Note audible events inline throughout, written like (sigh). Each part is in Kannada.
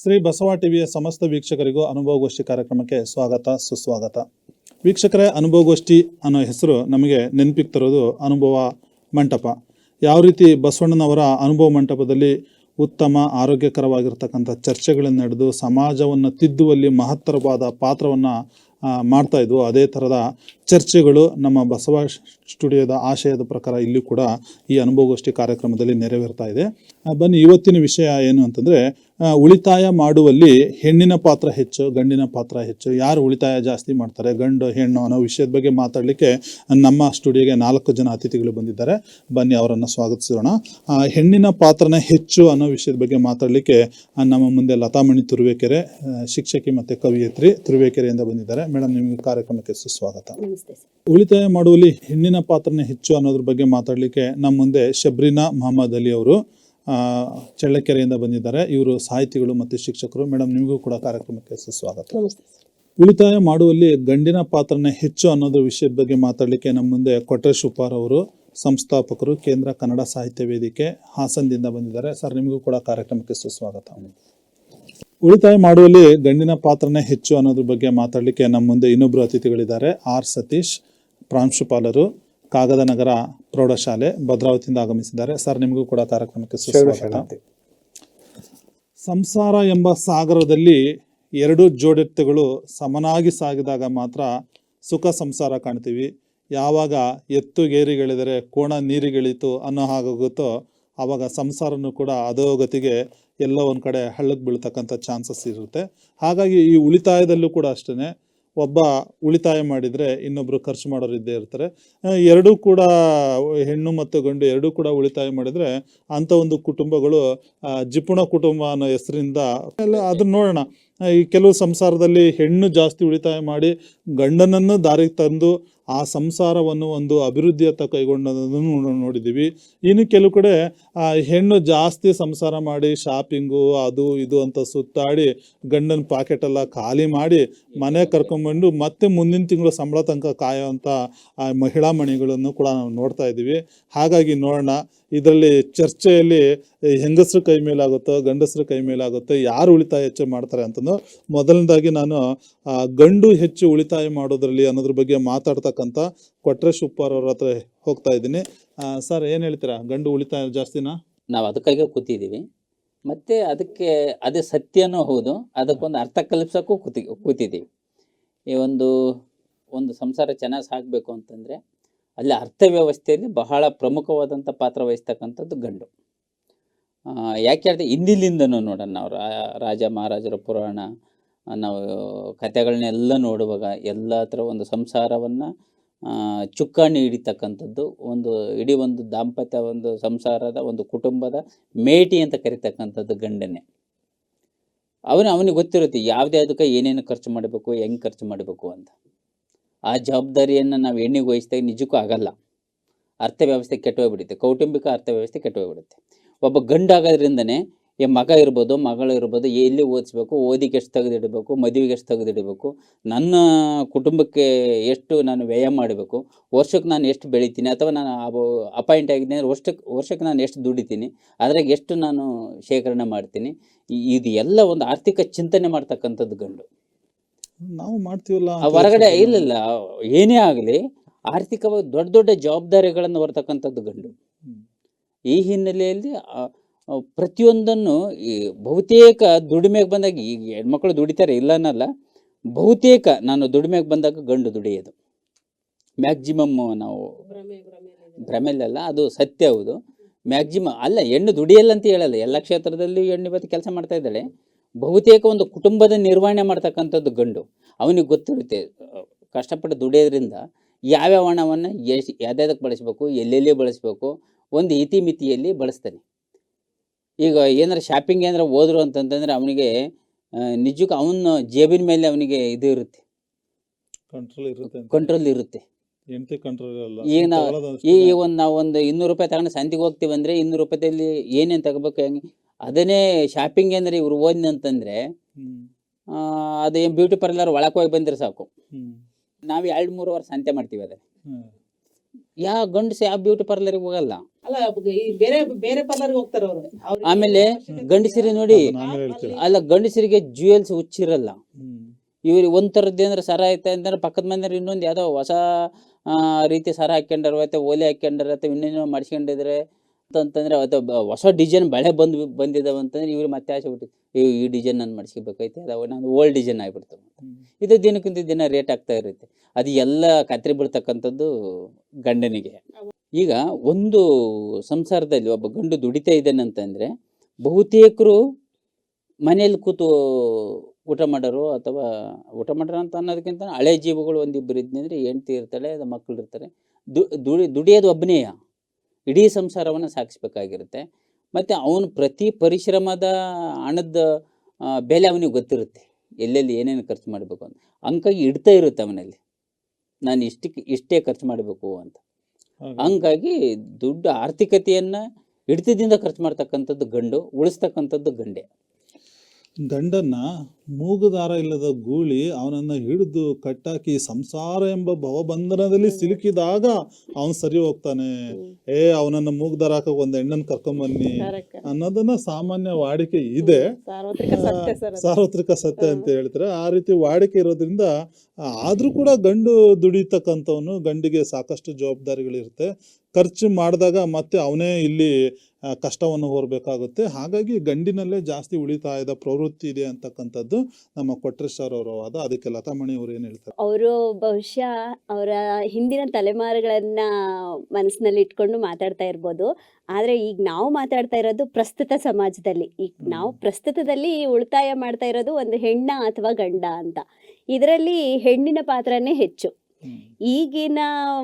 ಶ್ರೀ ಬಸವ ಟಿವಿಯ ಸಮಸ್ತ ವೀಕ್ಷಕರಿಗೂ ಅನುಭವಗೋಷ್ಠಿ ಕಾರ್ಯಕ್ರಮಕ್ಕೆ ಸ್ವಾಗತ, ಸುಸ್ವಾಗತ. ವೀಕ್ಷಕರೇ, ಅನುಭವಗೋಷ್ಠಿ ಅನ್ನೋ ಹೆಸರು ನಮಗೆ ನೆನಪಿಗೆ ತರೋದು ಅನುಭವ ಮಂಟಪ. ಯಾವ ರೀತಿ ಬಸವಣ್ಣನವರ ಅನುಭವ ಮಂಟಪದಲ್ಲಿ ಉತ್ತಮ, ಆರೋಗ್ಯಕರವಾಗಿರ್ತಕ್ಕಂಥ ಚರ್ಚೆಗಳನ್ನು ನಡೆದು ಸಮಾಜವನ್ನು ತಿದ್ದುವಲ್ಲಿ ಮಹತ್ತರವಾದ ಪಾತ್ರವನ್ನು ಮಾಡ್ತಾ ಇದ್ವು, ಅದೇ ಥರದ ಚರ್ಚೆಗಳು ನಮ್ಮ ಬಸವ ಸ್ಟುಡಿಯೋದ ಆಶಯದ ಪ್ರಕಾರ ಇಲ್ಲಿ ಕೂಡ ಈ ಅನುಭವಗೋಷ್ಠಿ ಕಾರ್ಯಕ್ರಮದಲ್ಲಿ ನೆರವೇರ್ತಾ ಇದೆ. ಬನ್ನಿ, ಇವತ್ತಿನ ವಿಷಯ ಏನು ಅಂತಂದರೆ ಉಳಿತಾಯ ಮಾಡುವಲ್ಲಿ ಹೆಣ್ಣಿನ ಪಾತ್ರ ಹೆಚ್ಚು ಗಂಡಿನ ಪಾತ್ರ ಹೆಚ್ಚು. ಯಾರು ಉಳಿತಾಯ ಜಾಸ್ತಿ ಮಾಡ್ತಾರೆ? ಗಂಡು ಹೆಣ್ಣು ಅನ್ನೋ ವಿಷಯದ ಬಗ್ಗೆ ಮಾತಾಡಲಿಕ್ಕೆ ನಮ್ಮ ಸ್ಟುಡಿಯೋಗೆ ನಾಲ್ಕು ಜನ ಅತಿಥಿಗಳು ಬಂದಿದ್ದಾರೆ. ಬನ್ನಿ ಅವರನ್ನು ಸ್ವಾಗತಿಸೋಣ. ಆ, ಹೆಣ್ಣಿನ ಪಾತ್ರನ ಹೆಚ್ಚು ಅನ್ನೋ ವಿಷಯದ ಬಗ್ಗೆ ಮಾತಾಡಲಿಕ್ಕೆ ನಮ್ಮ ಮುಂದೆ ಲತಾಮಣಿ ತುರುವೇಕೆರೆ ಶಿಕ್ಷಕಿ ಮತ್ತು ಕವಿಯತ್ರಿ ತುರುವೇಕೆರೆಯಿಂದ ಬಂದಿದ್ದಾರೆ. ಮೇಡಮ್ ನಿಮಗೆ ಕಾರ್ಯಕ್ರಮಕ್ಕೆ ಸುಸ್ವಾಗತ. ಉಳಿತಾಯ ಮಾಡುವಲ್ಲಿ ಹೆಣ್ಣಿನ ಪಾತ್ರನ ಹೆಚ್ಚು ಅನ್ನೋದ್ರ ಬಗ್ಗೆ ಮಾತಾಡಲಿಕ್ಕೆ ನಮ್ಮ ಮುಂದೆ ಶಬ್ರಿನಾ ಮಹಮ್ಮದ್ ಅಲಿ ಅವರು. ಚಳ್ಳಕೆರೆಯಿಂದ ಬಂದಿದ್ದಾರೆ. ಇವರು ಸಾಹಿತಿಗಳು ಮತ್ತು ಶಿಕ್ಷಕರು. ಮೇಡಮ್ ನಿಮಗೂ ಕೂಡ ಕಾರ್ಯಕ್ರಮಕ್ಕೆ ಸುಸ್ವಾಗತ. ಉಳಿತಾಯ ಮಾಡುವಲ್ಲಿ ಗಂಡಿನ ಪಾತ್ರನ ಹೆಚ್ಚು ಅನ್ನೋದ್ರ ವಿಷಯದ ಬಗ್ಗೆ ಮಾತಾಡಲಿಕ್ಕೆ ನಮ್ಮ ಮುಂದೆ ಕೊಟ್ರೇಶ್ ಉಪ್ಪಾರ್ ಅವರು ಸಂಸ್ಥಾಪಕರು ಕೇಂದ್ರ ಕನ್ನಡ ಸಾಹಿತ್ಯ ವೇದಿಕೆ ಹಾಸನದಿಂದ ಬಂದಿದ್ದಾರೆ. ಸರ್ ನಿಮಗೂ ಕೂಡ ಕಾರ್ಯಕ್ರಮಕ್ಕೆ ಸುಸ್ವಾಗತ. ಉಳಿತಾಯ ಮಾಡುವಲ್ಲಿ ಗಂಡಿನ ಪಾತ್ರನೇ ಹೆಚ್ಚು ಅನ್ನೋದ್ರ ಬಗ್ಗೆ ಮಾತಾಡಲಿಕ್ಕೆ ನಮ್ಮ ಮುಂದೆ ಇನ್ನೊಬ್ಬರು ಅತಿಥಿಗಳಿದ್ದಾರೆ. ಆರ್ ಸತೀಶ್ ಪ್ರಾಂಶುಪಾಲರು ಕಾಗದ ನಗರ ಪ್ರೌಢಶಾಲೆ ಭದ್ರಾವತಿಯಿಂದ ಆಗಮಿಸಿದ್ದಾರೆ. ಸರ್ ನಿಮಗೂ ಕೂಡ ಕಾರ್ಯಕ್ರಮಕ್ಕೆ ಸುಸ್ವಾಗತ. ಸಂಸಾರ ಎಂಬ ಸಾಗರದಲ್ಲಿ ಎರಡು ಜೋಡೆತ್ತುಗಳು ಸಮನಾಗಿ ಸಾಗಿದಾಗ ಮಾತ್ರ ಸುಖ ಸಂಸಾರ ಕಾಣ್ತೀವಿ. ಯಾವಾಗ ಎತ್ತುಗೇರಿಗಳಿದರೆ ಕೋಣ ನೀರಿಗಿಳಿತು ಅನ್ನೋ ಹಾಗಾಗುತ್ತೋ ಆವಾಗ ಸಂಸಾರನೂ ಕೂಡ ಅಧೋಗತಿಗೆ ಎಲ್ಲ ಒಂದು ಕಡೆ ಹಳ್ಳಕ್ಕೆ ಬೀಳ್ತಕ್ಕಂಥ ಚಾನ್ಸಸ್ ಇರುತ್ತೆ. ಹಾಗಾಗಿ ಈ ಉಳಿತಾಯದಲ್ಲೂ ಕೂಡ ಅಷ್ಟೇ ಒಬ್ಬ ಉಳಿತಾಯ ಮಾಡಿದರೆ ಇನ್ನೊಬ್ಬರು ಖರ್ಚು ಮಾಡೋರು ಇದ್ದೇ ಇರ್ತಾರೆ. ಎರಡೂ ಕೂಡ ಹೆಣ್ಣು ಮತ್ತು ಗಂಡು ಎರಡೂ ಕೂಡ ಉಳಿತಾಯ ಮಾಡಿದರೆ ಅಂಥ ಒಂದು ಕುಟುಂಬಗಳು ಜಿಪುಣ ಕುಟುಂಬ ಅನ್ನೋ ಹೆಸರಿಂದ ಅದನ್ನ ನೋಡೋಣ. ಈ ಕೆಲವು ಸಂಸಾರದಲ್ಲಿ ಹೆಣ್ಣು ಜಾಸ್ತಿ ಉಳಿತಾಯ ಮಾಡಿ ಗಂಡನನ್ನು ದಾರಿಗೆ ತಂದು ಆ ಸಂಸಾರವನ್ನು ಒಂದು ಅಭಿವೃದ್ಧಿಯತ್ತ ಕೈಗೊಂಡದನ್ನು ನೋಡಿದ್ದೀವಿ. ಇನ್ನು ಕೆಲವು ಕಡೆ ಹೆಣ್ಣು ಜಾಸ್ತಿ ಸಂಸಾರ ಮಾಡಿ ಶಾಪಿಂಗು, ಅದು ಇದು ಅಂತ ಸುತ್ತಾಡಿ ಗಂಡನ ಪಾಕೆಟೆಲ್ಲ ಖಾಲಿ ಮಾಡಿ ಮನೆ ಕರ್ಕೊಂಡ್ಬಂದು ಮತ್ತೆ ಮುಂದಿನ ತಿಂಗಳು ಸಂಬಳ ತನಕ ಕಾಯೋವಂಥ ಆ ಮಹಿಳಾ ಮಣಿಗಳನ್ನು ಕೂಡ ನಾವು ನೋಡ್ತಾ ಇದ್ದೀವಿ. ಹಾಗಾಗಿ ನೋಡೋಣ ಇದರಲ್ಲಿ ಚರ್ಚೆಯಲ್ಲಿ ಹೆಂಗಸರು ಕೈ ಮೇಲಾಗುತ್ತೋ, ಗಂಡಸರು ಕೈ ಮೇಲಾಗುತ್ತೋ, ಯಾರು ಉಳಿತಾಯ ಹೆಚ್ಚು ಮಾಡ್ತಾರೆ ಅಂತಂದು ಮೊದಲನೇದಾಗಿ ನಾನು ಗಂಡು ಹೆಚ್ಚು ಉಳಿತಾಯ ಮಾಡೋದ್ರಲ್ಲಿ ಅನ್ನೋದ್ರ ಬಗ್ಗೆ ಮಾತಾಡ್ತಕ್ಕಂಥ ಕೊಟ್ರೆ ಅವ್ರ ಹತ್ರ ಹೋಗ್ತಾ ಇದ್ದೀನಿ. ಸರ್, ಏನು ಹೇಳ್ತೀರಾ? ಗಂಡು ಉಳಿತಾಯ ಜಾಸ್ತಿನಾ? ನಾವು ಅದಕ್ಕಾಗಿ ಕೂತಿದ್ದೀವಿ ಮತ್ತು ಅದಕ್ಕೆ, ಅದೇ ಸತ್ಯನೂ ಹೌದು. ಅದಕ್ಕೊಂದು ಅರ್ಥ ಕಲ್ಪಿಸೋಕ್ಕೂ ಕೂತಿ ಕೂತಿದ್ದೀವಿ ಈ ಒಂದು ಒಂದು ಸಂಸಾರ ಚೆನ್ನಾಗಿ ಸಾಗಬೇಕು ಅಂತಂದರೆ ಅಲ್ಲಿ ಅರ್ಥವ್ಯವಸ್ಥೆಯಲ್ಲಿ ಬಹಳ ಪ್ರಮುಖವಾದಂಥ ಪಾತ್ರ ವಹಿಸ್ತಕ್ಕಂಥದ್ದು ಗಂಡು. ಯಾಕೆ ಹೇಳ್ತೀವಿ ಹಿಂದಿಲಿಂದನೂ ನೋಡೋಣ ನಾವು ರಾಜ ಮಹಾರಾಜರ ಪುರಾಣ, ನಾವು ಕಥೆಗಳನ್ನೆಲ್ಲ ನೋಡುವಾಗ ಎಲ್ಲ ಥರ ಒಂದು ಸಂಸಾರವನ್ನು ಚುಕ್ಕಾಣಿ ಹಿಡಿತಕ್ಕಂಥದ್ದು ಒಂದು ಇಡೀ ಒಂದು ದಾಂಪತ್ಯ, ಒಂದು ಸಂಸಾರದ, ಒಂದು ಕುಟುಂಬದ ಮೇಟಿ ಅಂತ ಕರಿತಕ್ಕಂಥದ್ದು ಗಂಡನೇ ಅವನು, ಅವನಿಗೆ ಗೊತ್ತಿರುತ್ತೆ, ಯಾವುದೇ ಅದಕ್ಕೆ ಏನೇನು ಖರ್ಚು ಮಾಡಬೇಕು, ಹೆಂಗೆ ಖರ್ಚು ಮಾಡಬೇಕು ಅಂತ. ಆ ಜವಾಬ್ದಾರಿಯನ್ನು ನಾವು ಹೆಣ್ಣಿಗೆ ವಹಿಸಿದಾಗ ನಿಜಕ್ಕೂ ಆಗಲ್ಲ. ಅರ್ಥವ್ಯವಸ್ಥೆ ಕೆಟ್ಟೋಗ್ಬಿಡುತ್ತೆ. ಕೌಟುಂಬಿಕ ಅರ್ಥವ್ಯವಸ್ಥೆ ಕೆಟ್ಟೋಗ್ಬಿಡುತ್ತೆ. ಒಬ್ಬ ಗಂಡಾಗೋದ್ರಿಂದನೇ ಈ ಮಗ ಇರ್ಬೋದು, ಮಗಳು ಇರ್ಬೋದು, ಎಲ್ಲಿ ಓದಿಸ್ಬೇಕು, ಓದಿಗೆ ಎಷ್ಟು ತೆಗೆದಿಡಬೇಕು, ಮದುವೆಗೆ ಎಷ್ಟು ತೆಗೆದಿಡಬೇಕು, ನನ್ನ ಕುಟುಂಬಕ್ಕೆ ಎಷ್ಟು ನಾನು ವ್ಯಯ ಮಾಡಬೇಕು, ವರ್ಷಕ್ಕೆ ನಾನು ಎಷ್ಟು ಬೆಳಿತೀನಿ, ಅಥವಾ ನಾನು ಅಪಾಯಿಂಟ್ ಆಗಿದ್ದೀನಿ ಅಂದರೆ ವರ್ಷಕ್ಕೆ ವರ್ಷಕ್ಕೆ ನಾನು ಎಷ್ಟು ದುಡಿತೀನಿ, ಅದ್ರಾಗ ಎಷ್ಟು ನಾನು ಶೇಖರಣೆ ಮಾಡ್ತೀನಿ ಇದು ಎಲ್ಲ ಒಂದು ಆರ್ಥಿಕ ಚಿಂತನೆ ಮಾಡ್ತಕ್ಕಂಥದ್ದು ಗಂಡು. ನಾವು ಮಾಡ್ತೀವಲ್ಲ ಹೊರಗಡೆ ಇಲ್ಲ ಇಲ್ಲ ಏನೇ ಆಗಲಿ ಆರ್ಥಿಕವಾಗಿ ದೊಡ್ಡ ದೊಡ್ಡ ಜವಾಬ್ದಾರಿಗಳನ್ನು ಹೊರತಕ್ಕಂಥದ್ದು ಗಂಡು. ಈ ಹಿನ್ನೆಲೆಯಲ್ಲಿ ಪ್ರತಿಯೊಂದನ್ನು ಈ ಬಹುತೇಕ ದುಡಿಮೆಗೆ ಬಂದಾಗ ಈಗ ಹೆಣ್ಮಕ್ಳು ದುಡಿತಾರೆ ಇಲ್ಲ ಅನ್ನಲ್ಲ ಬಹುತೇಕ ನಾನು ದುಡಿಮೆಗೆ ಬಂದಾಗ ಗಂಡು ದುಡಿಯೋದು. ಮ್ಯಾಕ್ಸಿಮಮ್ ನಾವು ಭ್ರಮೆಯಲ್ಲ ಅದು ಸತ್ಯ ಹೌದು. ಮ್ಯಾಕ್ಸಿಮಮ್ ಅಲ್ಲ ಹೆಣ್ಣು ದುಡಿಯಲ್ಲ ಅಂತ ಹೇಳಲ್ಲ ಎಲ್ಲ ಕ್ಷೇತ್ರದಲ್ಲಿ ಹೆಣ್ಣು ಇವತ್ತು ಕೆಲಸ ಮಾಡ್ತಾ ಇದ್ದಾಳೆ. ಬಹುತೇಕ ಒಂದು ಕುಟುಂಬದ ನಿರ್ವಹಣೆ ಮಾಡ್ತಕ್ಕಂಥದ್ದು ಗಂಡು. ಅವನಿಗೆ ಗೊತ್ತಿರುತ್ತೆ ಕಷ್ಟಪಟ್ಟು ದುಡಿಯೋದ್ರಿಂದ ಯಾವ್ಯಾವ ಹಣವನ್ನು ಎಷ್ಟು ಯಾವ್ದಾದಕ್ಕೆ ಬಳಸಬೇಕು ಎಲ್ಲೆಲ್ಲಿ ಬಳಸಬೇಕು ಒಂದು ಇತಿಮಿತಿಯಲ್ಲಿ ಬಳಸ್ತಾನೆ. ಈಗ ಏನಾರ ಶಾಪಿಂಗ್ ಏನಾರು ಹೋದ್ರು ಅಂತಂತಂದರೆ ಅವನಿಗೆ ನಿಜಕ್ಕೂ ಅವನ ಜೇಬಿನ ಮೇಲೆ ಅವನಿಗೆ ಇದು ಇರುತ್ತೆ. ಕಂಟ್ರೋಲ್ ಇರುತ್ತೆ. ಕಂಟ್ರೋಲ್ ಇರುತ್ತೆ. ಈಗ ನಾವು ಈ. ಒಂದು ನಾವು ಒಂದು ಇನ್ನೂರು ರೂಪಾಯಿ ತಗೊಂಡು ಸಂತಿಗೆ ಹೋಗ್ತೀವಿ ಅಂದರೆ ಇನ್ನೂರು ರೂಪಾಯಿಯಲ್ಲಿ ಏನೇನು ತಗೋಬೇಕು ಹೆಂಗೆ ಅದನ್ನೇ ಶಾಪಿಂಗ್ ಅಂದ್ರೆ ಇವ್ರು ಓದಿನ ಅಂತಂದ್ರೆ ಹ್ಮ್. ಅದು ಏನು ಬ್ಯೂಟಿ ಪಾರ್ಲರ್ ಒಳಕ್ ಹೋಗಿ ಬಂದ್ರೆ ಸಾಕು ನಾವ್ ಎರಡ್ ಮೂರು ವರ್ಷ ಸಂತೆ ಮಾಡ್ತೀವಿ ಅದೇ. ಯಾವ ಗಂಡಸು ಯಾವ ಬ್ಯೂಟಿ ಪಾರ್ಲರ್ ಹೋಗಲ್ಲ ಅಲ್ಲ ಈ ಬೇರೆ ಬೇರೆ ಪಾರ್ಲರ್ ಹೋಗ್ತಾರೆ ಅವರು ಆಮೇಲೆ ಗಂಡಸರಿ ನೋಡಿ. ಅಲ್ಲ ಗಂಡಸರಿಗೆ ಜ್ಯುವೆಲ್ಸ್ ಹುಚ್ಚಿರಲ್ಲ ಇವ್ರಿ ಇವ್ರಿಗೆ ಒಂದ್ ತರದ್ದು ಏನಾರ ಸರ ಐತೆ ಅಂದ್ರೆ ಪಕ್ಕದ ಮನೆಯವ್ರು ಇನ್ನೊಂದು ಯಾವ್ದೋ ಹೊಸ ಆ, ರೀತಿ ಸರ ಹಾಕೊಂಡಾರ ಅಥವಾ ಓಲೆ ಹಾಕ್ಕೊಂಡಾರ ಅಥವಾ ಇನ್ನೇನೋ ಮಾಡ್ಸ್ಕೊಂಡಿದ್ರೆ ಅಂತಂದ್ರೆ ಅದು ಹೊಸ ಡಿಸೈನ್ ಬಳೆ ಬಂದ್ ಬಂದಿದಾವಂತಂದ್ರೆ ಇವ್ರು ಮತ್ತೆ ಆಸೆ ಬಿಟ್ಟು ಈ ಈ ಡಿಸೈನ್ ನಾನು ಮಾಡಿಸ್ಕೋಬೇಕೈತೆ ಅದಾವ ನಾನು ಓಲ್ಡ್ ಡಿಸೈನ್ ಆಗಿಬಿಡ್ತು. ಇದು ದಿನಕ್ಕಿಂತ ದಿನ ರೇಟ್ ಆಗ್ತಾ ಇರುತ್ತೆ. ಅದು ಎಲ್ಲ ಕತ್ರಿ ಬೀಳ್ತಕ್ಕಂಥದ್ದು ಗಂಡನಿಗೆ. ಈಗ ಒಂದು ಸಂಸಾರದಲ್ಲಿ ಒಬ್ಬ ಗಂಡು ದುಡಿತಾ ಇದ್ದಾನೆ ಅಂತಂದ್ರೆ ಬಹುತೇಕರು ಮನೆಯಲ್ಲಿ ಕೂತು ಊಟ ಮಾಡೋರು ಅಥವಾ ಊಟ ಮಾಡೋರು ಅಂತ ಅನ್ನೋದಕ್ಕಿಂತ ಹಳೆ ಜೀವಗಳು ಒಂದಿಬ್ಬರು ಇದ್ನಂದ್ರೆ ಹೆಂಡ್ತಿ ಇರ್ತಾಳೆ, ಅದು ಮಕ್ಕಳು ಇರ್ತಾರೆ. ದುಡಿ, ದುಡಿಯೋದು ಒಬ್ಬನೇಯ. ಇಡೀ ಸಂಸಾರವನ್ನು ಸಾಗಿಸ್ಬೇಕಾಗಿರುತ್ತೆ. ಮತ್ತು ಅವನು ಪ್ರತಿ ಪರಿಶ್ರಮದ ಹಣದ ಬೆಲೆ ಅವನಿಗೆ ಗೊತ್ತಿರುತ್ತೆ. ಎಲ್ಲೆಲ್ಲಿ ಏನೇನು ಖರ್ಚು ಮಾಡಬೇಕು ಅಂತ. ಹಂಗಾಗಿ ಇಡ್ತಾ ಇರುತ್ತೆ ಅವನಲ್ಲಿ. ನಾನು ಇಷ್ಟಕ್ಕೆ ಇಷ್ಟೇ ಖರ್ಚು ಮಾಡಬೇಕು ಅಂತ. ಹಾಗೆ. ಹಂಗಾಗಿ ದುಡ್ಡು ಆರ್ಥಿಕತೆಯನ್ನ ಹಿಡಿತದಿಂದ ಖರ್ಚು ಮಾಡ್ತಕ್ಕಂಥದ್ದು ಗಂಡು ಉಳಿಸ್ತಕ್ಕಂಥದ್ದು ಗಂಡೆ. ಗಂಡನ್ನ ಮೂಗುದಾರ ಇಲ್ಲದ ಗೂಳಿ ಅವನನ್ನ ಹಿಡಿದು ಕಟ್ಟಾಕಿ ಸಂಸಾರ ಎಂಬ ಭವಬಂಧನದಲ್ಲಿ ಸಿಲುಕಿದಾಗ ಅವನ್ ಸರಿ ಹೋಗ್ತಾನೆ. ಏ ಅವನನ್ನ ಮೂಗುದಾರ ಹಾಕಕ್ ಒಂದ್ ಹೆಣ್ಣನ್ ಕರ್ಕೊಂಬನ್ನಿ ಅನ್ನೋದನ್ನ ಸಾಮಾನ್ಯ ವಾಡಿಕೆ ಇದೆ. ಸಾರ್ವತ್ರಿಕ ಸತ್ಯ ಅಂತ ಹೇಳ್ತಾರೆ. ಆ ರೀತಿ ವಾಡಿಕೆ ಇರೋದ್ರಿಂದ ಆದ್ರೂ ಕೂಡ ಗಂಡು ದುಡಿತಕ್ಕಂಥವನು ಗಂಡಿಗೆ ಸಾಕಷ್ಟು ಜವಾಬ್ದಾರಿಗಳಿರುತ್ತೆ. ಖರ್ಚು ಮಾಡಿದಾಗ ಮತ್ತೆ ಅವನೇ ಇಲ್ಲಿ ಕಷ್ಟವನ್ನು ಹೊರಬೇಕಾಗುತ್ತೆ. ಹಾಗಾಗಿ ಗಂಡಿನಲ್ಲೇ ಜಾಸ್ತಿ ಉಳಿತಾಯದ ಪ್ರವೃತ್ತಿ ಇದೆ ಅಂತಕ್ಕಂಥದ್ದು ನಮ್ಮ ಕೊಟ್ರೇಶ್ ಸರ್ ಅವರ ವಾದ. ಅದಕ್ಕೆ ಲತಾಮಣಿ ಅವರು ಏನು ಹೇಳ್ತಾರೆ? ಅವರು ಬಹುಶಃ ಅವರ ಹಿಂದಿನ ತಲೆಮಾರುಗಳನ್ನ ಮನಸ್ಸಿನಲ್ಲಿ ಇಟ್ಕೊಂಡು ಮಾತಾಡ್ತಾ ಇರ್ಬೋದು. ಆದರೆ ಈಗ ನಾವು ಮಾತಾಡ್ತಾ ಇರೋದು ಪ್ರಸ್ತುತ ಸಮಾಜದಲ್ಲಿ. ಈಗ ನಾವು ಪ್ರಸ್ತುತದಲ್ಲಿ ಉಳಿತಾಯ ಮಾಡ್ತಾ ಇರೋದು ಒಂದು ಹೆಣ್ಣ ಅಥವಾ ಗಂಡ ಅಂತ. ಇದರಲ್ಲಿ ಹೆಣ್ಣಿನ ಪಾತ್ರನೇ ಹೆಚ್ಚು. ಈಗಿನ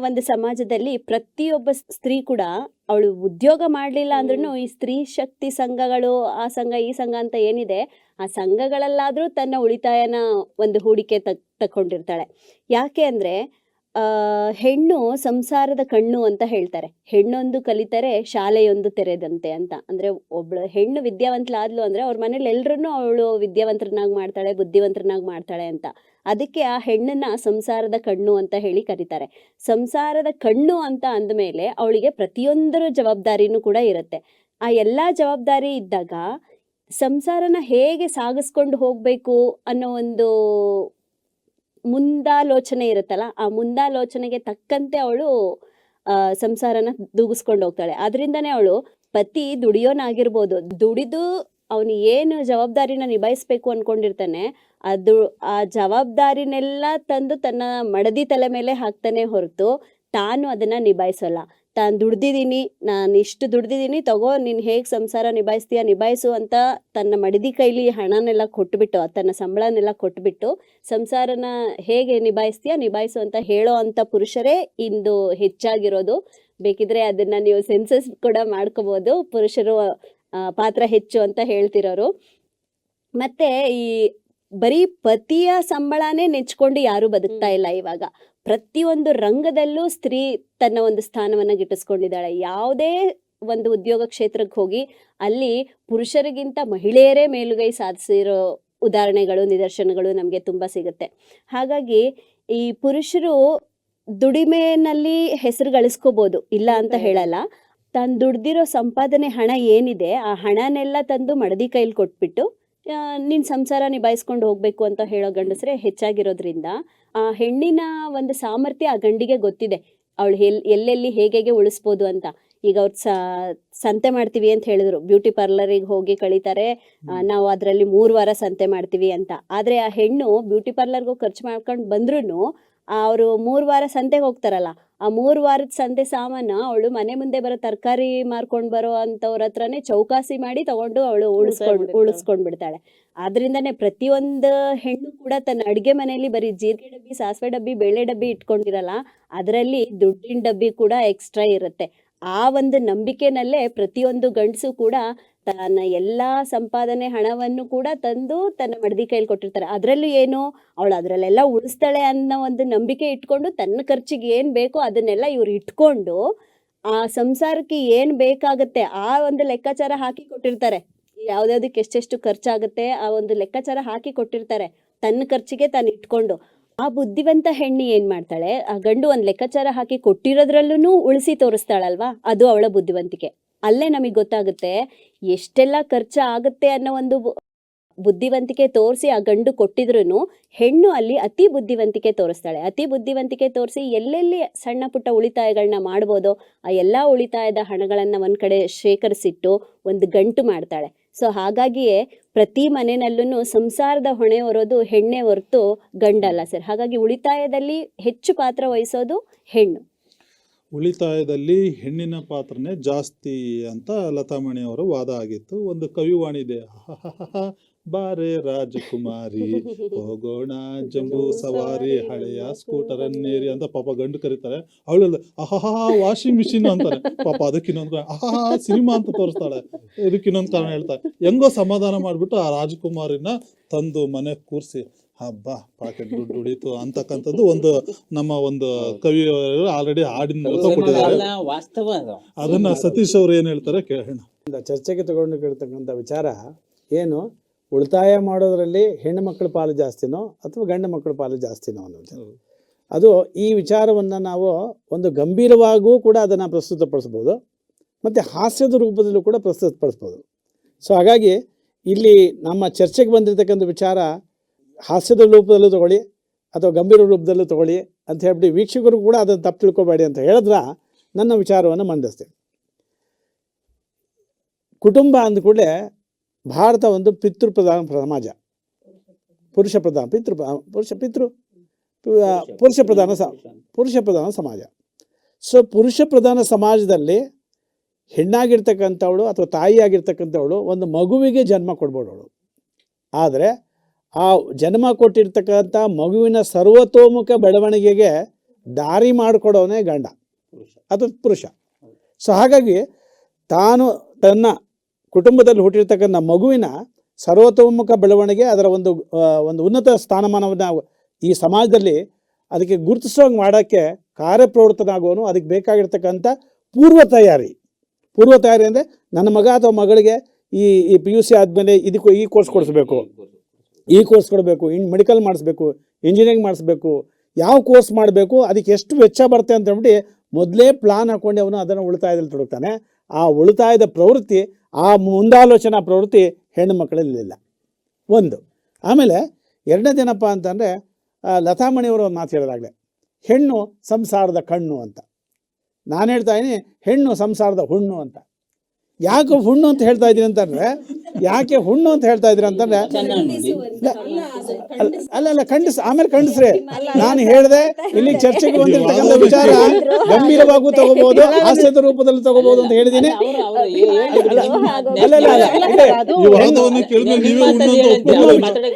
ಒಂದು ಸಮಾಜದಲ್ಲಿ ಪ್ರತಿಯೊಬ್ಬ ಸ್ತ್ರೀ ಕೂಡ ಅವಳು ಉದ್ಯೋಗ ಮಾಡಲಿಲ್ಲ ಅಂದ್ರೂ ಈ ಸ್ತ್ರೀ ಶಕ್ತಿ ಸಂಘಗಳು ಆ ಸಂಘ ಈ ಸಂಘ ಅಂತ ಏನಿದೆ ಆ ಸಂಘಗಳಲ್ಲಾದ್ರೂ ತನ್ನ ಉಳಿತಾಯನ ಒಂದು ಹೂಡಿಕೆ ತಕ್ ತಕೊಂಡಿರ್ತಾಳೆ ಯಾಕೆ ಅಂದರೆ ಹೆಣ್ಣು ಸಂಸಾರದ ಕಣ್ಣು ಅಂತ ಹೇಳ್ತಾರೆ. ಹೆಣ್ಣೊಂದು ಕಲಿತರೆ ಶಾಲೆಯೊಂದು ತೆರೆದಂತೆ ಅಂತ. ಅಂದ್ರೆ ಒಬ್ಳು ಹೆಣ್ಣು ವಿದ್ಯಾವಂತಳಾದ್ಲು ಅಂದ್ರೆ ಅವ್ರ ಮನೇಲಿ ಎಲ್ಲರೂ ಅವಳು ವಿದ್ಯಾವಂತರನ್ನಾಗಿ ಮಾಡ್ತಾಳೆ ಬುದ್ಧಿವಂತರನ್ನಾಗಿ ಮಾಡ್ತಾಳೆ ಅಂತ. ಅದಕ್ಕೆ ಆ ಹೆಣ್ಣನ್ನ ಸಂಸಾರದ ಕಣ್ಣು ಅಂತ ಹೇಳಿ ಕರೀತಾರೆ. ಸಂಸಾರದ ಕಣ್ಣು ಅಂತ ಅಂದಮೇಲೆ ಅವಳಿಗೆ ಪ್ರತಿಯೊಂದರ ಜವಾಬ್ದಾರಿನೂ ಕೂಡ ಇರುತ್ತೆ. ಆ ಎಲ್ಲ ಜವಾಬ್ದಾರಿ ಇದ್ದಾಗ ಸಂಸಾರನ ಹೇಗೆ ಸಾಗಿಸ್ಕೊಂಡು ಹೋಗ್ಬೇಕು ಅನ್ನೋ ಒಂದು ಮುಂದಾಲೋಚನೆ ಇರುತ್ತಲ್ಲ, ಆ ಮುಂದಾಲೋಚನೆಗೆ ತಕ್ಕಂತೆ ಅವಳು ಸಂಸಾರನ ದೂಗಿಸ್ಕೊಂಡು ಹೋಗ್ತಾಳೆ. ಅದರಿಂದನೇ ಅವಳು ಪತಿ ದುಡಿಯೋನಾಗಿರ್ಬೋದು. ದುಡಿದು ಅವನು ಏನು ಜವಾಬ್ದಾರಿನ ನಿಭಾಯಿಸ್ಬೇಕು ಅನ್ಕೊಂಡಿರ್ತಾನೆ ಅದು ಆ ಜವಾಬ್ದಾರಿನೆಲ್ಲ ತಂದು ತನ್ನ ಮಡದಿ ತಲೆ ಮೇಲೆ ಹಾಕ್ತಾನೆ ಹೊರತು ತಾನು ಅದನ್ನ ನಿಭಾಯಿಸೋಲ್ಲ. ತಾನು ದುಡ್ದಿದ್ದೀನಿ, ನಾನು ಇಷ್ಟು ದುಡ್ದಿದ್ದೀನಿ, ತಗೋ, ನೀನು ಹೇಗೆ ಸಂಸಾರ ನಿಭಾಯಿಸ್ತೀಯ, ನಿಭಾಯಿಸು ಅಂತ ತನ್ನ ಮಡದಿ ಕೈಲಿ ಹಣನೆಲ್ಲ ಕೊಟ್ಬಿಟ್ಟು ತನ್ನ ಸಂಬಳನೆಲ್ಲ ಕೊಟ್ಬಿಟ್ಟು, ಸಂಸಾರನ ಹೇಗೆ ನಿಭಾಯಿಸ್ತೀಯ, ನಿಭಾಯಿಸು ಅಂತ ಹೇಳೋ ಅಂತ ಪುರುಷರೇ ಇಂದು ಹೆಚ್ಚಾಗಿರೋದು. ಬೇಕಿದ್ರೆ ಅದನ್ನ ನೀವು ಸೆನ್ಸಸ್ ಕೂಡ ಮಾಡ್ಕೋಬಹುದು ಪುರುಷರು ಪಾತ್ರ ಹೆಚ್ಚು ಅಂತ ಹೇಳ್ತಿರೋರು. ಮತ್ತೆ ಈ ಬರೀ ಪತಿಯ ಸಂಬಳನೇ ನೆಚ್ಕೊಂಡು ಯಾರು ಬದುಕ್ತಾ ಇಲ್ಲ ಇವಾಗ. ಪ್ರತಿಯೊಂದು ರಂಗದಲ್ಲೂ ಸ್ತ್ರೀ ತನ್ನ ಒಂದು ಸ್ಥಾನವನ್ನ ಗಿಟ್ಟಿಸ್ಕೊಂಡಿದ್ದಾಳೆ. ಯಾವುದೇ ಒಂದು ಉದ್ಯೋಗ ಕ್ಷೇತ್ರಕ್ಕೆ ಹೋಗಿ ಅಲ್ಲಿ ಪುರುಷರಿಗಿಂತ ಮಹಿಳೆಯರೇ ಮೇಲುಗೈ ಸಾಧಿಸಿರೋ ಉದಾಹರಣೆಗಳು ನಿದರ್ಶನಗಳು ನಮಗೆ ತುಂಬಾ ಸಿಗುತ್ತೆ. ಹಾಗಾಗಿ ಈ ಪುರುಷರು ದುಡಿಮೆನಲ್ಲಿ ಹೆಸರು ಗಳಿಸ್ಕೋಬಹುದು ಇಲ್ಲ ಅಂತ ಹೇಳಲ್ಲ. ತಾನು ದುಡ್ದಿರೋ ಸಂಪಾದನೆ ಹಣ ಏನಿದೆ ಆ ಹಣನೆಲ್ಲ ತಂದು ಮಡದಿ ಕೈಲಿ ಕೊಟ್ಬಿಟ್ಟು ಆ, ನೀನ್ ಸಂಸಾರ ನಿಭಾಯಿಸ್ಕೊಂಡು ಹೋಗ್ಬೇಕು ಅಂತ ಹೇಳೋ ಗಂಡಸರೇ ಹೆಚ್ಚಾಗಿರೋದ್ರಿಂದ ಆ ಹೆಣ್ಣಿನ ಒಂದು ಸಾಮರ್ಥ್ಯ ಆ ಗಂಡಿಗೆ ಗೊತ್ತಿದೆ. ಅವಳು ಎಲ್ ಎಲ್ಲೆಲ್ಲಿ ಹೇಗೆ ಹೇಗೆ ಉಳಿಸ್ಬೋದು ಅಂತ. ಈಗ ಅವ್ರು ಸ ಸಂತೆ ಮಾಡ್ತೀವಿ ಅಂತ ಹೇಳಿದ್ರು. ಬ್ಯೂಟಿ ಪಾರ್ಲರಿಗೆ ಹೋಗಿ ಕಳೀತಾರೆ. ನಾವು ಅದರಲ್ಲಿ ಮೂರು ವಾರ ಸಂತೆ ಮಾಡ್ತೀವಿ ಅಂತ. ಆದ್ರೆ ಆ ಹೆಣ್ಣು ಬ್ಯೂಟಿ ಪಾರ್ಲರ್ಗೂ ಖರ್ಚು ಮಾಡ್ಕೊಂಡು ಬಂದ್ರೂ ಅವರು ಮೂರು ವಾರ ಸಂತೆಗೆ ಹೋಗ್ತಾರಲ್ಲ ಆ ಮೂರು ವಾರದ ಸಂತೆ ಸಾಮಾನ ಅವಳು ಮನೆ ಮುಂದೆ ಬರೋ ತರಕಾರಿ ಮಾರ್ಕೊಂಡು ಬರೋ ಅಂತವ್ರ ಹತ್ರನೇ ಚೌಕಾಸಿ ಮಾಡಿ ತಗೊಂಡು ಅವಳು ಉಳಿಸ್ಕೊಂಡು ಉಳಿಸ್ಕೊಂಡು ಉಳಿಸ್ಕೊಂಡ್ ಬಿಡ್ತಾಳೆ ಆದ್ರಿಂದಾನೇ ಪ್ರತಿಯೊಂದು ಹೆಣ್ಣು ಕೂಡ ತನ್ನ ಅಡುಗೆ ಮನೆಯಲ್ಲಿ ಬರೀ ಜೀರಿಗೆ ಡಬ್ಬಿ ಸಾಸಿವೆ ಡಬ್ಬಿ ಬೇಳೆ ಡಬ್ಬಿ ಇಟ್ಕೊಂಡಿರಲ್ಲ ಅದರಲ್ಲಿ ದುಡ್ಡಿನ ಡಬ್ಬಿ ಕೂಡ ಎಕ್ಸ್ಟ್ರಾ ಇರುತ್ತೆ. ಆ ಒಂದು ನಂಬಿಕೆನಲ್ಲೇ ಪ್ರತಿಯೊಂದು ಗಂಡಸು ಕೂಡ ತನ್ನ ಎಲ್ಲಾ ಸಂಪಾದನೆ ಹಣವನ್ನು ಕೂಡ ತಂದು ತನ್ನ ಮಡದಿ ಕೈಲಿ ಕೊಟ್ಟಿರ್ತಾರೆ. ಅದರಲ್ಲೂ ಏನು, ಅವಳು ಅದರಲ್ಲೆಲ್ಲ ಉಳಿಸ್ತಾಳೆ ಅನ್ನೋ ಒಂದು ನಂಬಿಕೆ ಇಟ್ಕೊಂಡು ತನ್ನ ಖರ್ಚಿಗೆ ಏನ್ ಬೇಕೋ ಅದನ್ನೆಲ್ಲ ಇವ್ರು ಇಟ್ಕೊಂಡು ಆ ಸಂಸಾರಕ್ಕೆ ಏನ್ ಬೇಕಾಗತ್ತೆ ಆ ಒಂದು ಲೆಕ್ಕಾಚಾರ ಹಾಕಿ ಕೊಟ್ಟಿರ್ತಾರೆ. ಯಾವ್ದಾವ್ದಕ್ಕೆ ಎಷ್ಟೆಷ್ಟು ಖರ್ಚಾಗುತ್ತೆ ಆ ಒಂದು ಲೆಕ್ಕಾಚಾರ ಹಾಕಿ ಕೊಟ್ಟಿರ್ತಾರೆ. ತನ್ನ ಖರ್ಚಿಗೆ ತಾನು ಇಟ್ಕೊಂಡು. ಆ ಬುದ್ಧಿವಂತ ಹೆಣ್ಣು ಏನ್ ಮಾಡ್ತಾಳೆ? ಆ ಗಂಡು ಒಂದ್ ಲೆಕ್ಕಾಚಾರ ಹಾಕಿ ಕೊಟ್ಟಿರೋದ್ರಲ್ಲೂ ಉಳಿಸಿ ತೋರಿಸ್ತಾಳಲ್ವಾ? ಅದು ಅವಳ ಬುದ್ಧಿವಂತಿಕೆ. ಅಲ್ಲೇ ನಮಗೆ ಗೊತ್ತಾಗುತ್ತೆ ಎಷ್ಟೆಲ್ಲ ಖರ್ಚು ಆಗುತ್ತೆ ಅನ್ನೋ ಒಂದು ಬುದ್ಧಿವಂತಿಕೆ ತೋರಿಸಿ ಆ ಗಂಡು ಕೊಟ್ಟಿದ್ರು ಹೆಣ್ಣು ಅಲ್ಲಿ ಅತಿ ಬುದ್ಧಿವಂತಿಕೆ ತೋರಿಸ್ತಾಳೆ. ಅತಿ ಬುದ್ಧಿವಂತಿಕೆ ತೋರಿಸಿ ಎಲ್ಲೆಲ್ಲಿ ಸಣ್ಣ ಪುಟ್ಟ ಉಳಿತಾಯಗಳನ್ನ ಮಾಡ್ಬೋದೋ ಆ ಎಲ್ಲ ಉಳಿತಾಯದ ಹಣಗಳನ್ನು ಒಂದು ಕಡೆ ಶೇಖರಿಸಿಟ್ಟು ಒಂದು ಗಂಟು ಮಾಡ್ತಾಳೆ. ಸೊ ಹಾಗಾಗಿಯೇ ಪ್ರತಿ ಮನೆಯಲ್ಲೂ ಸಂಸಾರದ ಹೊಣೆ ಹೊರೋದು ಹೆಣ್ಣೆ ಹೊರತು ಗಂಡಲ್ಲ ಸರ್. ಹಾಗಾಗಿ ಉಳಿತಾಯದಲ್ಲಿ ಹೆಚ್ಚು ಪಾತ್ರ ವಹಿಸೋದು ಹೆಣ್ಣು. ಉಳಿತಾಯದಲ್ಲಿ ಹೆಣ್ಣಿನ ಪಾತ್ರನೇ ಜಾಸ್ತಿ ಅಂತ ಲತಾಮಣಿ ಅವರು ವಾದ ಆಗಿತ್ತು. ಒಂದು ಕವಿವಾಣಿ ಇದೆ. ಬಾರೆ ರಾಜಕುಮಾರಿ, ಹೋಗೋಣ ಜಂಬೂ ಸವಾರಿ, ಹಳೆಯ ಸ್ಕೂಟರ್ ಅನ್ನೇರಿ ಅಂತ ಪಾಪ ಗಂಡು ಕರೀತಾರೆ. ಅವಳೆಲ್ಲ ಅಹಹ ವಾಷಿಂಗ್ ಮಿಷಿನ್ ಅಂತಾರೆ. ಪಾಪ ಅದಕ್ಕೆ ಇನ್ನೊಂದು ಅಹಹ ಸಿನಿಮಾ ಅಂತ ತೋರಿಸ್ತಾಳೆ. ಇದಕ್ಕೆ ಇನ್ನೊಂದು ಕಾರಣ ಹೇಳ್ತಾರೆ. ಹೆಂಗೋ ಸಮಾಧಾನ ಮಾಡಿಬಿಟ್ಟು ಆ ರಾಜಕುಮಾರಿನ ತಂದು ಮನೆ ಕೂರಿಸಿ. ಹಬ್ಬ ಪಾಕೆಟ್ ದುಡ್ಡು ಉಳಿತು ಅಂತಕ್ಕಂಥದ್ದು ಒಂದು ನಮ್ಮ ಒಂದು ಕವಿ ಆಲ್ರೆಡಿ ಹಾಡಿನ ಮೂಲಕ ಕೊಟ್ಟಿದ್ದಾರೆ. ಅಲ್ಲ, ವಾಸ್ತವ ಅದು. ಅದನ್ನ ಸತೀಶ್ ಅವರು ಏನ್ ಹೇಳ್ತಾರೆ ಕೇಳೋಣ. ಚರ್ಚೆಗೆ ಚರ್ಚೆಗೆ ಕೇಳ್ತಕ್ಕಂಥ ವಿಚಾರ ಏನು? ಉಳಿತಾಯ ಮಾಡೋದ್ರಲ್ಲಿ ಹೆಣ್ಣು ಮಕ್ಕಳ ಪಾಲು ಜಾಸ್ತಿನೋ ಅಥವಾ ಗಂಡು ಮಕ್ಕಳ ಪಾಲು ಜಾಸ್ತಿನೋ ಅನ್ನೋ ವಿಚಾರ. ಅದು ಈ ವಿಚಾರವನ್ನು ನಾವು ಒಂದು ಗಂಭೀರವಾಗೂ ಕೂಡ ಅದನ್ನು ಪ್ರಸ್ತುತಪಡಿಸ್ಬೋದು ಮತ್ತು ಹಾಸ್ಯದ ರೂಪದಲ್ಲೂ ಕೂಡ ಪ್ರಸ್ತುತಪಡಿಸ್ಬೋದು ಸೊ ಹಾಗಾಗಿ ಇಲ್ಲಿ ನಮ್ಮ ಚರ್ಚೆಗೆ ಬಂದಿರತಕ್ಕಂಥ ವಿಚಾರ ಹಾಸ್ಯದ ರೂಪದಲ್ಲೂ ತಗೊಳ್ಳಿ ಅಥವಾ ಗಂಭೀರ ರೂಪದಲ್ಲೂ ತಗೊಳ್ಳಿ ಅಂತ ಹೇಳ್ಬಿಟ್ಟು ವೀಕ್ಷಕರು ಕೂಡ ಅದನ್ನು ತಪ್ಪು ತಿಳ್ಕೊಬೇಡಿ ಅಂತ ಹೇಳಿದ್ರೆ ನನ್ನ ವಿಚಾರವನ್ನು ಮಂಡಿಸ್ತೇನೆ. ಕುಟುಂಬ ಅಂದ ಕೂಡಲೇ ಭಾರತ ಒಂದು ಪಿತೃಪ್ರಧಾನ ಸಮಾಜ. ಪುರುಷ ಪ್ರಧಾನ ಪಿತೃ ಪುರುಷ ಪಿತೃ ಪುರುಷ ಪ್ರಧಾನ ಸ ಪುರುಷ ಪ್ರಧಾನ ಸಮಾಜ. ಸೊ ಪುರುಷ ಪ್ರಧಾನ ಸಮಾಜದಲ್ಲಿ ಹೆಣ್ಣಾಗಿರ್ತಕ್ಕಂಥವಳು ಅಥವಾ ತಾಯಿಯಾಗಿರ್ತಕ್ಕಂಥವಳು ಒಂದು ಮಗುವಿಗೆ ಜನ್ಮ ಕೊಡ್ಬೋದವಳು. ಆದರೆ ಆ ಜನ್ಮ ಕೊಟ್ಟಿರ್ತಕ್ಕಂಥ ಮಗುವಿನ ಸರ್ವತೋಮುಖ ಬೆಳವಣಿಗೆಗೆ ದಾರಿ ಮಾಡಿಕೊಡೋನೇ ಗಂಡ. ಅದು ಪುರುಷ. ಸೊ ಹಾಗಾಗಿ ತಾನು ತನ್ನ ಕುಟುಂಬದಲ್ಲಿ ಹುಟ್ಟಿರ್ತಕ್ಕಂಥ ಮಗುವಿನ ಸರ್ವತೋಮುಖ ಬೆಳವಣಿಗೆ ಅದರ ಒಂದು ಒಂದು ಉನ್ನತ ಸ್ಥಾನಮಾನವನ್ನು ಈ ಸಮಾಜದಲ್ಲಿ ಅದಕ್ಕೆ ಗುರುತಿಸೋಂಗೆ ಮಾಡೋಕ್ಕೆ ಕಾರ್ಯಪ್ರವೃತ್ತನಾಗೋನು ಅದಕ್ಕೆ ಬೇಕಾಗಿರ್ತಕ್ಕಂಥ ಪೂರ್ವ ತಯಾರಿ. ಪೂರ್ವ ತಯಾರಿ ಅಂದರೆ ನನ್ನ ಮಗ ಅಥವಾ ಮಗಳಿಗೆ ಈ ಈ ಪಿ ಯು ಸಿ ಆದಮೇಲೆ ಇದಕ್ಕೂ ಈ ಕೋರ್ಸ್ ಕೊಡಿಸ್ಬೇಕು. ಈ ಕೋರ್ಸ್ ಕೊಡಬೇಕು, ಇನ್ ಮೆಡಿಕಲ್ ಮಾಡಿಸ್ಬೇಕು ಇಂಜಿನಿಯರಿಂಗ್ ಮಾಡಿಸ್ಬೇಕು, ಯಾವ ಕೋರ್ಸ್ ಮಾಡಬೇಕು, ಅದಕ್ಕೆ ಎಷ್ಟು ವೆಚ್ಚ ಬರುತ್ತೆ ಅಂತ ಹೇಳ್ಬಿಟ್ಟು ಮೊದಲೇ ಪ್ಲಾನ್ ಹಾಕೊಂಡು ಅವನು ಅದನ್ನು ಉಳಿತಾಯದಲ್ಲಿ ತೊಡಗ್ತಾನೆ. ಆ ಉಳಿತಾಯದ ಪ್ರವೃತ್ತಿ, ಆ ಮುಂದಾಲೋಚನಾ ಪ್ರವೃತ್ತಿ ಹೆಣ್ಣು ಮಕ್ಕಳಲ್ಲಿಲ್ಲ ಒಂದು. ಆಮೇಲೆ ಎರಡನೇದೇನಪ್ಪ ಅಂತಂದರೆ ಲತಾಮಣಿಯವರು ಒಂದು ಮಾತು ಹೇಳಿದಾಗಲೇ, ಹೆಣ್ಣು ಸಂಸಾರದ ಕಣ್ಣು ಅಂತ. ನಾನು ಹೇಳ್ತಾ ಇದ್ದೀನಿ ಹೆಣ್ಣು ಸಂಸಾರದ ಹುಣ್ಣು ಅಂತ. ಯಾಕೆ ಹುಣ್ಣು ಅಂತ ಹೇಳ್ತಾ ಇದ್ದೀನಿ ಅಂತಂದ್ರೆ ಯಾಕೆ ಹುಣ್ಣು ಅಂತ ಹೇಳ್ತಾ ಇದ್ರಿ ಅಂತಂದ್ರೆ ಅಲ್ಲ ಅಲ್ಲ ಖಂಡಿಸ್ ಆಮೇಲೆ ಖಂಡಿಸ್ರಿ. ನಾನು ಹೇಳಿದೆ ಇಲ್ಲಿ ಚರ್ಚೆಗೆ ಬಂದಿರತಕ್ಕಂಥ ವಿಚಾರ ಗಂಭೀರವಾಗೂ ತಗೋಬಹುದು ಹಾಸ್ಯದ ರೂಪದಲ್ಲಿ ತಗೋಬಹುದು ಅಂತ ಹೇಳಿದ್ದೀನಿ. ಅಲ್ಲ, ಅಲ್ಲ, ನೀವೇ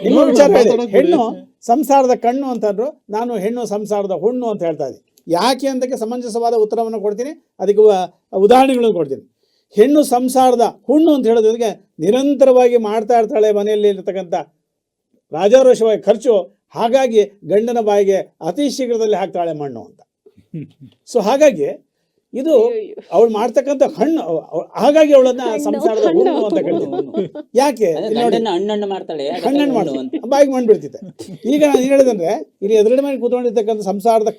ನಿಮ್ಮ ವಿಚಾರ ಹೆಣ್ಣು ಸಂಸಾರದ ಕಣ್ಣು ಅಂತಂದ್ರು ನಾನು ಹೆಣ್ಣು ಸಂಸಾರದ ಹುಣ್ಣು ಅಂತ ಹೇಳ್ತಾ ಇದ್ದೀನಿ. ಯಾಕೆ ಅಂತಕ್ಕೆ ಸಮಂಜಸವಾದ ಉತ್ತರವನ್ನು ಕೊಡ್ತೀನಿ ಅದಕ್ಕೆ ಉದಾಹರಣೆಗಳನ್ನು ಕೊಡ್ತೀನಿ. ಹೆಣ್ಣು ಸಂಸಾರದ ಹುಣ್ಣು ಅಂತ ಹೇಳೋದಕ್ಕೆ ನಿರಂತರವಾಗಿ ಮಾಡ್ತಾ ಇರ್ತಾಳೆ ಮನೆಯಲ್ಲಿ ಇರ್ತಕ್ಕಂಥ ರಾಜಾರೋಷವಾಗಿ ಖರ್ಚು ಹಾಗಾಗಿ ಗಂಡನ ಬಾಯಿಗೆ ಅತಿ ಶೀಘ್ರದಲ್ಲಿ ಹಾಕ್ತಾಳೆ ಮಣ್ಣು ಅಂತ. ಸೊ ಹಾಗಾಗಿ ಇದು ಅವಳು ಮಾಡ್ತಕ್ಕಂತ ಹಣ್ಣು ಹಾಗಾಗಿ ಅವಳನ್ನ ಸಂಸಾರದ ಹುಣ್ಣು. ಅಂತ ಕರಿತೀವಿ ಯಾಕೆ? ಗಂಡನ್ನ ಮಾಡ್ತಾಳೆ ಹುಣ್ಣು. ಮಾಡ್ತೀವಿ ಬಾಯಿಗೆ ಮಣ್ಣು ಬಿಡ್ತಿದ್ದೆ ಈಗ ನಾನು ಹೇಳಿದಂದ್ರೆ ಇಲ್ಲಿ ಎದುರುಗಡೆ ಮೇಲೆ ಕೂತ್ಕೊಂಡಿರ್ತಕ್ಕಂಥ ಸಂಸಾರದ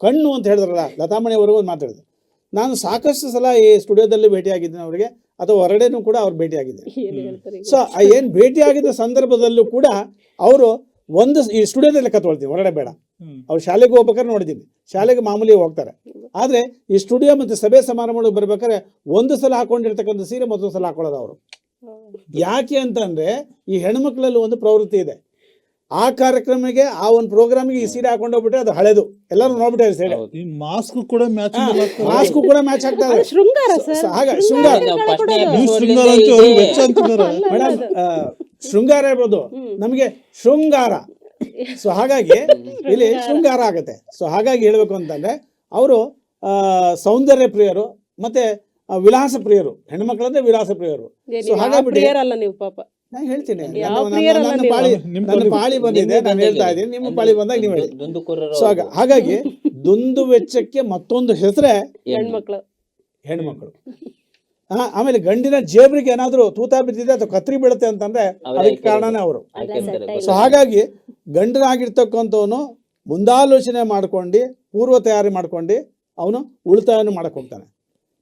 ಕಣ್ಣು ಅಂತ ಹೇಳಿದ್ರಲ್ಲ ಲತಾಮಣಿ ಅವರು ಒಂದು ಮಾತಾಡಿದೆ ನಾನು ಸಾಕಷ್ಟು ಸಲ ಈ ಸ್ಟುಡಿಯೋದಲ್ಲಿ ಭೇಟಿಯಾಗಿದ್ದೇನೆ ಅವರಿಗೆ ಅಥವಾ ಹೊರಗಡೆನೂ ಕೂಡ ಅವ್ರು ಭೇಟಿಯಾಗಿದ್ದೆ ಸೊ ಏನು ಭೇಟಿಯಾಗಿದ್ದ ಸಂದರ್ಭದಲ್ಲೂ ಕೂಡ ಅವರು ಒಂದು ಈ ಸ್ಟುಡಿಯೋದಲ್ಲಿ ಲೆಕ್ಕ ತೊಳ್ತೀವಿ ಹೊರಗಡೆ ಬೇಡ. ಅವ್ರು ಶಾಲೆಗೆ ಹೋಗ್ಬೇಕಾದ್ರೆ ನೋಡಿದ್ದೀನಿ ಶಾಲೆಗೆ ಮಾಮೂಲಿ ಹೋಗ್ತಾರೆ. ಆದರೆ ಈ ಸ್ಟುಡಿಯೋ ಮತ್ತು ಸಭೆ ಸಮಾರಂಭಗಳಿಗೆ ಬರ್ಬೇಕಾದ್ರೆ ಒಂದು ಸಲ ಹಾಕೊಂಡಿರ್ತಕ್ಕಂಥ ಸೀರೆ ಮತ್ತೊಂದು ಸಲ ಹಾಕೊಳ್ಳೋದು ಅವರು. ಯಾಕೆ ಅಂತಂದ್ರೆ ಈ ಹೆಣ್ಮಕ್ಳಲ್ಲಿ ಒಂದು ಪ್ರವೃತ್ತಿ ಇದೆ. ಆ ಕಾರ್ಯಕ್ರಮಕ್ಕೆ ಆ ಒಂದು ಪ್ರೋಗ್ರಾಮಿಗೆ ಈ ಸೀರೆ ಹಾಕೊಂಡು ಹೋಗ್ಬಿಟ್ಟೆ ಅದು ಹಳೆದು. ಎಲ್ಲರೂ ನೋಡ್ಬಿಟ್ಟಾರೆ ಸೀರೆ. ಈ ಮಾಸ್ಕ್ ಕೂಡ ಮ್ಯಾಚ್ ಮಾಸ್ಕ್ ಕೂಡ ಮ್ಯಾಚ್ ಆಗ್ತಾ ಇದೆ. ಶೃಂಗಾರ ಸ- ಸರ್. ಹಾಗೆ ಶೃಂಗಾರ ಅಂತ. ವೆಚ್ಚ ಅಂತಿದ್ದಾರೆ. ಮೇಡಮ್ ಶೃಂಗಾರ ಇರ್ಬೋದು. ನಮಗೆ ಶೃಂಗಾರ. ಸೊ ಹಾಗಾಗಿ ಇಲ್ಲಿ ಶೃಂಗಾರ. ಆಗುತ್ತೆ. ಸೊ ಹಾಗಾಗಿ ಹೇಳ್ಬೇಕು ಅಂತಂದ್ರೆ ಅವರು ಸೌಂದರ್ಯ ಪ್ರಿಯರು ಮತ್ತೆ ವಿಲಾಸ ಪ್ರಿಯರು. ಹೆಣ್ಮಕ್ಳಂದ್ರೆ ವಿಲಾಸ ಪ್ರಿಯರು. ಸೊ ಹಾಗಾಗಿ ಪಾಪ. ನಾನು ಹೇಳ್ತೀನಿ. ನನ್ನ-? ಪಾಳಿ ನಿಮ್ಮ ನನ್ನ ಪಾಳಿ ಬಂದಿದೆ ನಾನು ಹೇಳ್ತಾ. ಇದ್ದೀನಿ. ನಿಮ್ಮ ಪಾಳಿ ಬಂದಾಗ ನೀವು ಹೇಳಿ. ಸೊ ಹಾಗಾಗಿ ದುಂದು ವೆಚ್ಚಕ್ಕೆ ಮತ್ತೊಂದು ಹೆಸರೇ. ಹೆಣ್ಮಕ್ಳು. ಹೆಣ್ಮಕ್ಳು. ಆ, ಆಮೇಲೆ ಗಂಡಿನ ಜೇಬ್ರಿಗೆ ಏನಾದರೂ ತೂತ ಬಿದ್ದಿದೆ ಅಥವಾ ಕತ್ರಿ ಬೀಳುತ್ತೆ ಅಂತಂದ್ರೆ ಅದಕ್ಕೆ. ಕಾರಣನೇ ಅವರು. ಸೊ ಹಾಗಾಗಿ ಗಂಡನಾಗಿರ್ತಕ್ಕಂಥವನು ಮುಂದಾಲೋಚನೆ ಮಾಡ್ಕೊಂಡು ಪೂರ್ವ ತಯಾರಿ ಮಾಡ್ಕೊಂಡು ಅವನು ಉಳಿತಾಯವನ್ನು ಮಾಡಕ್ ಹೋಗ್ತಾನೆ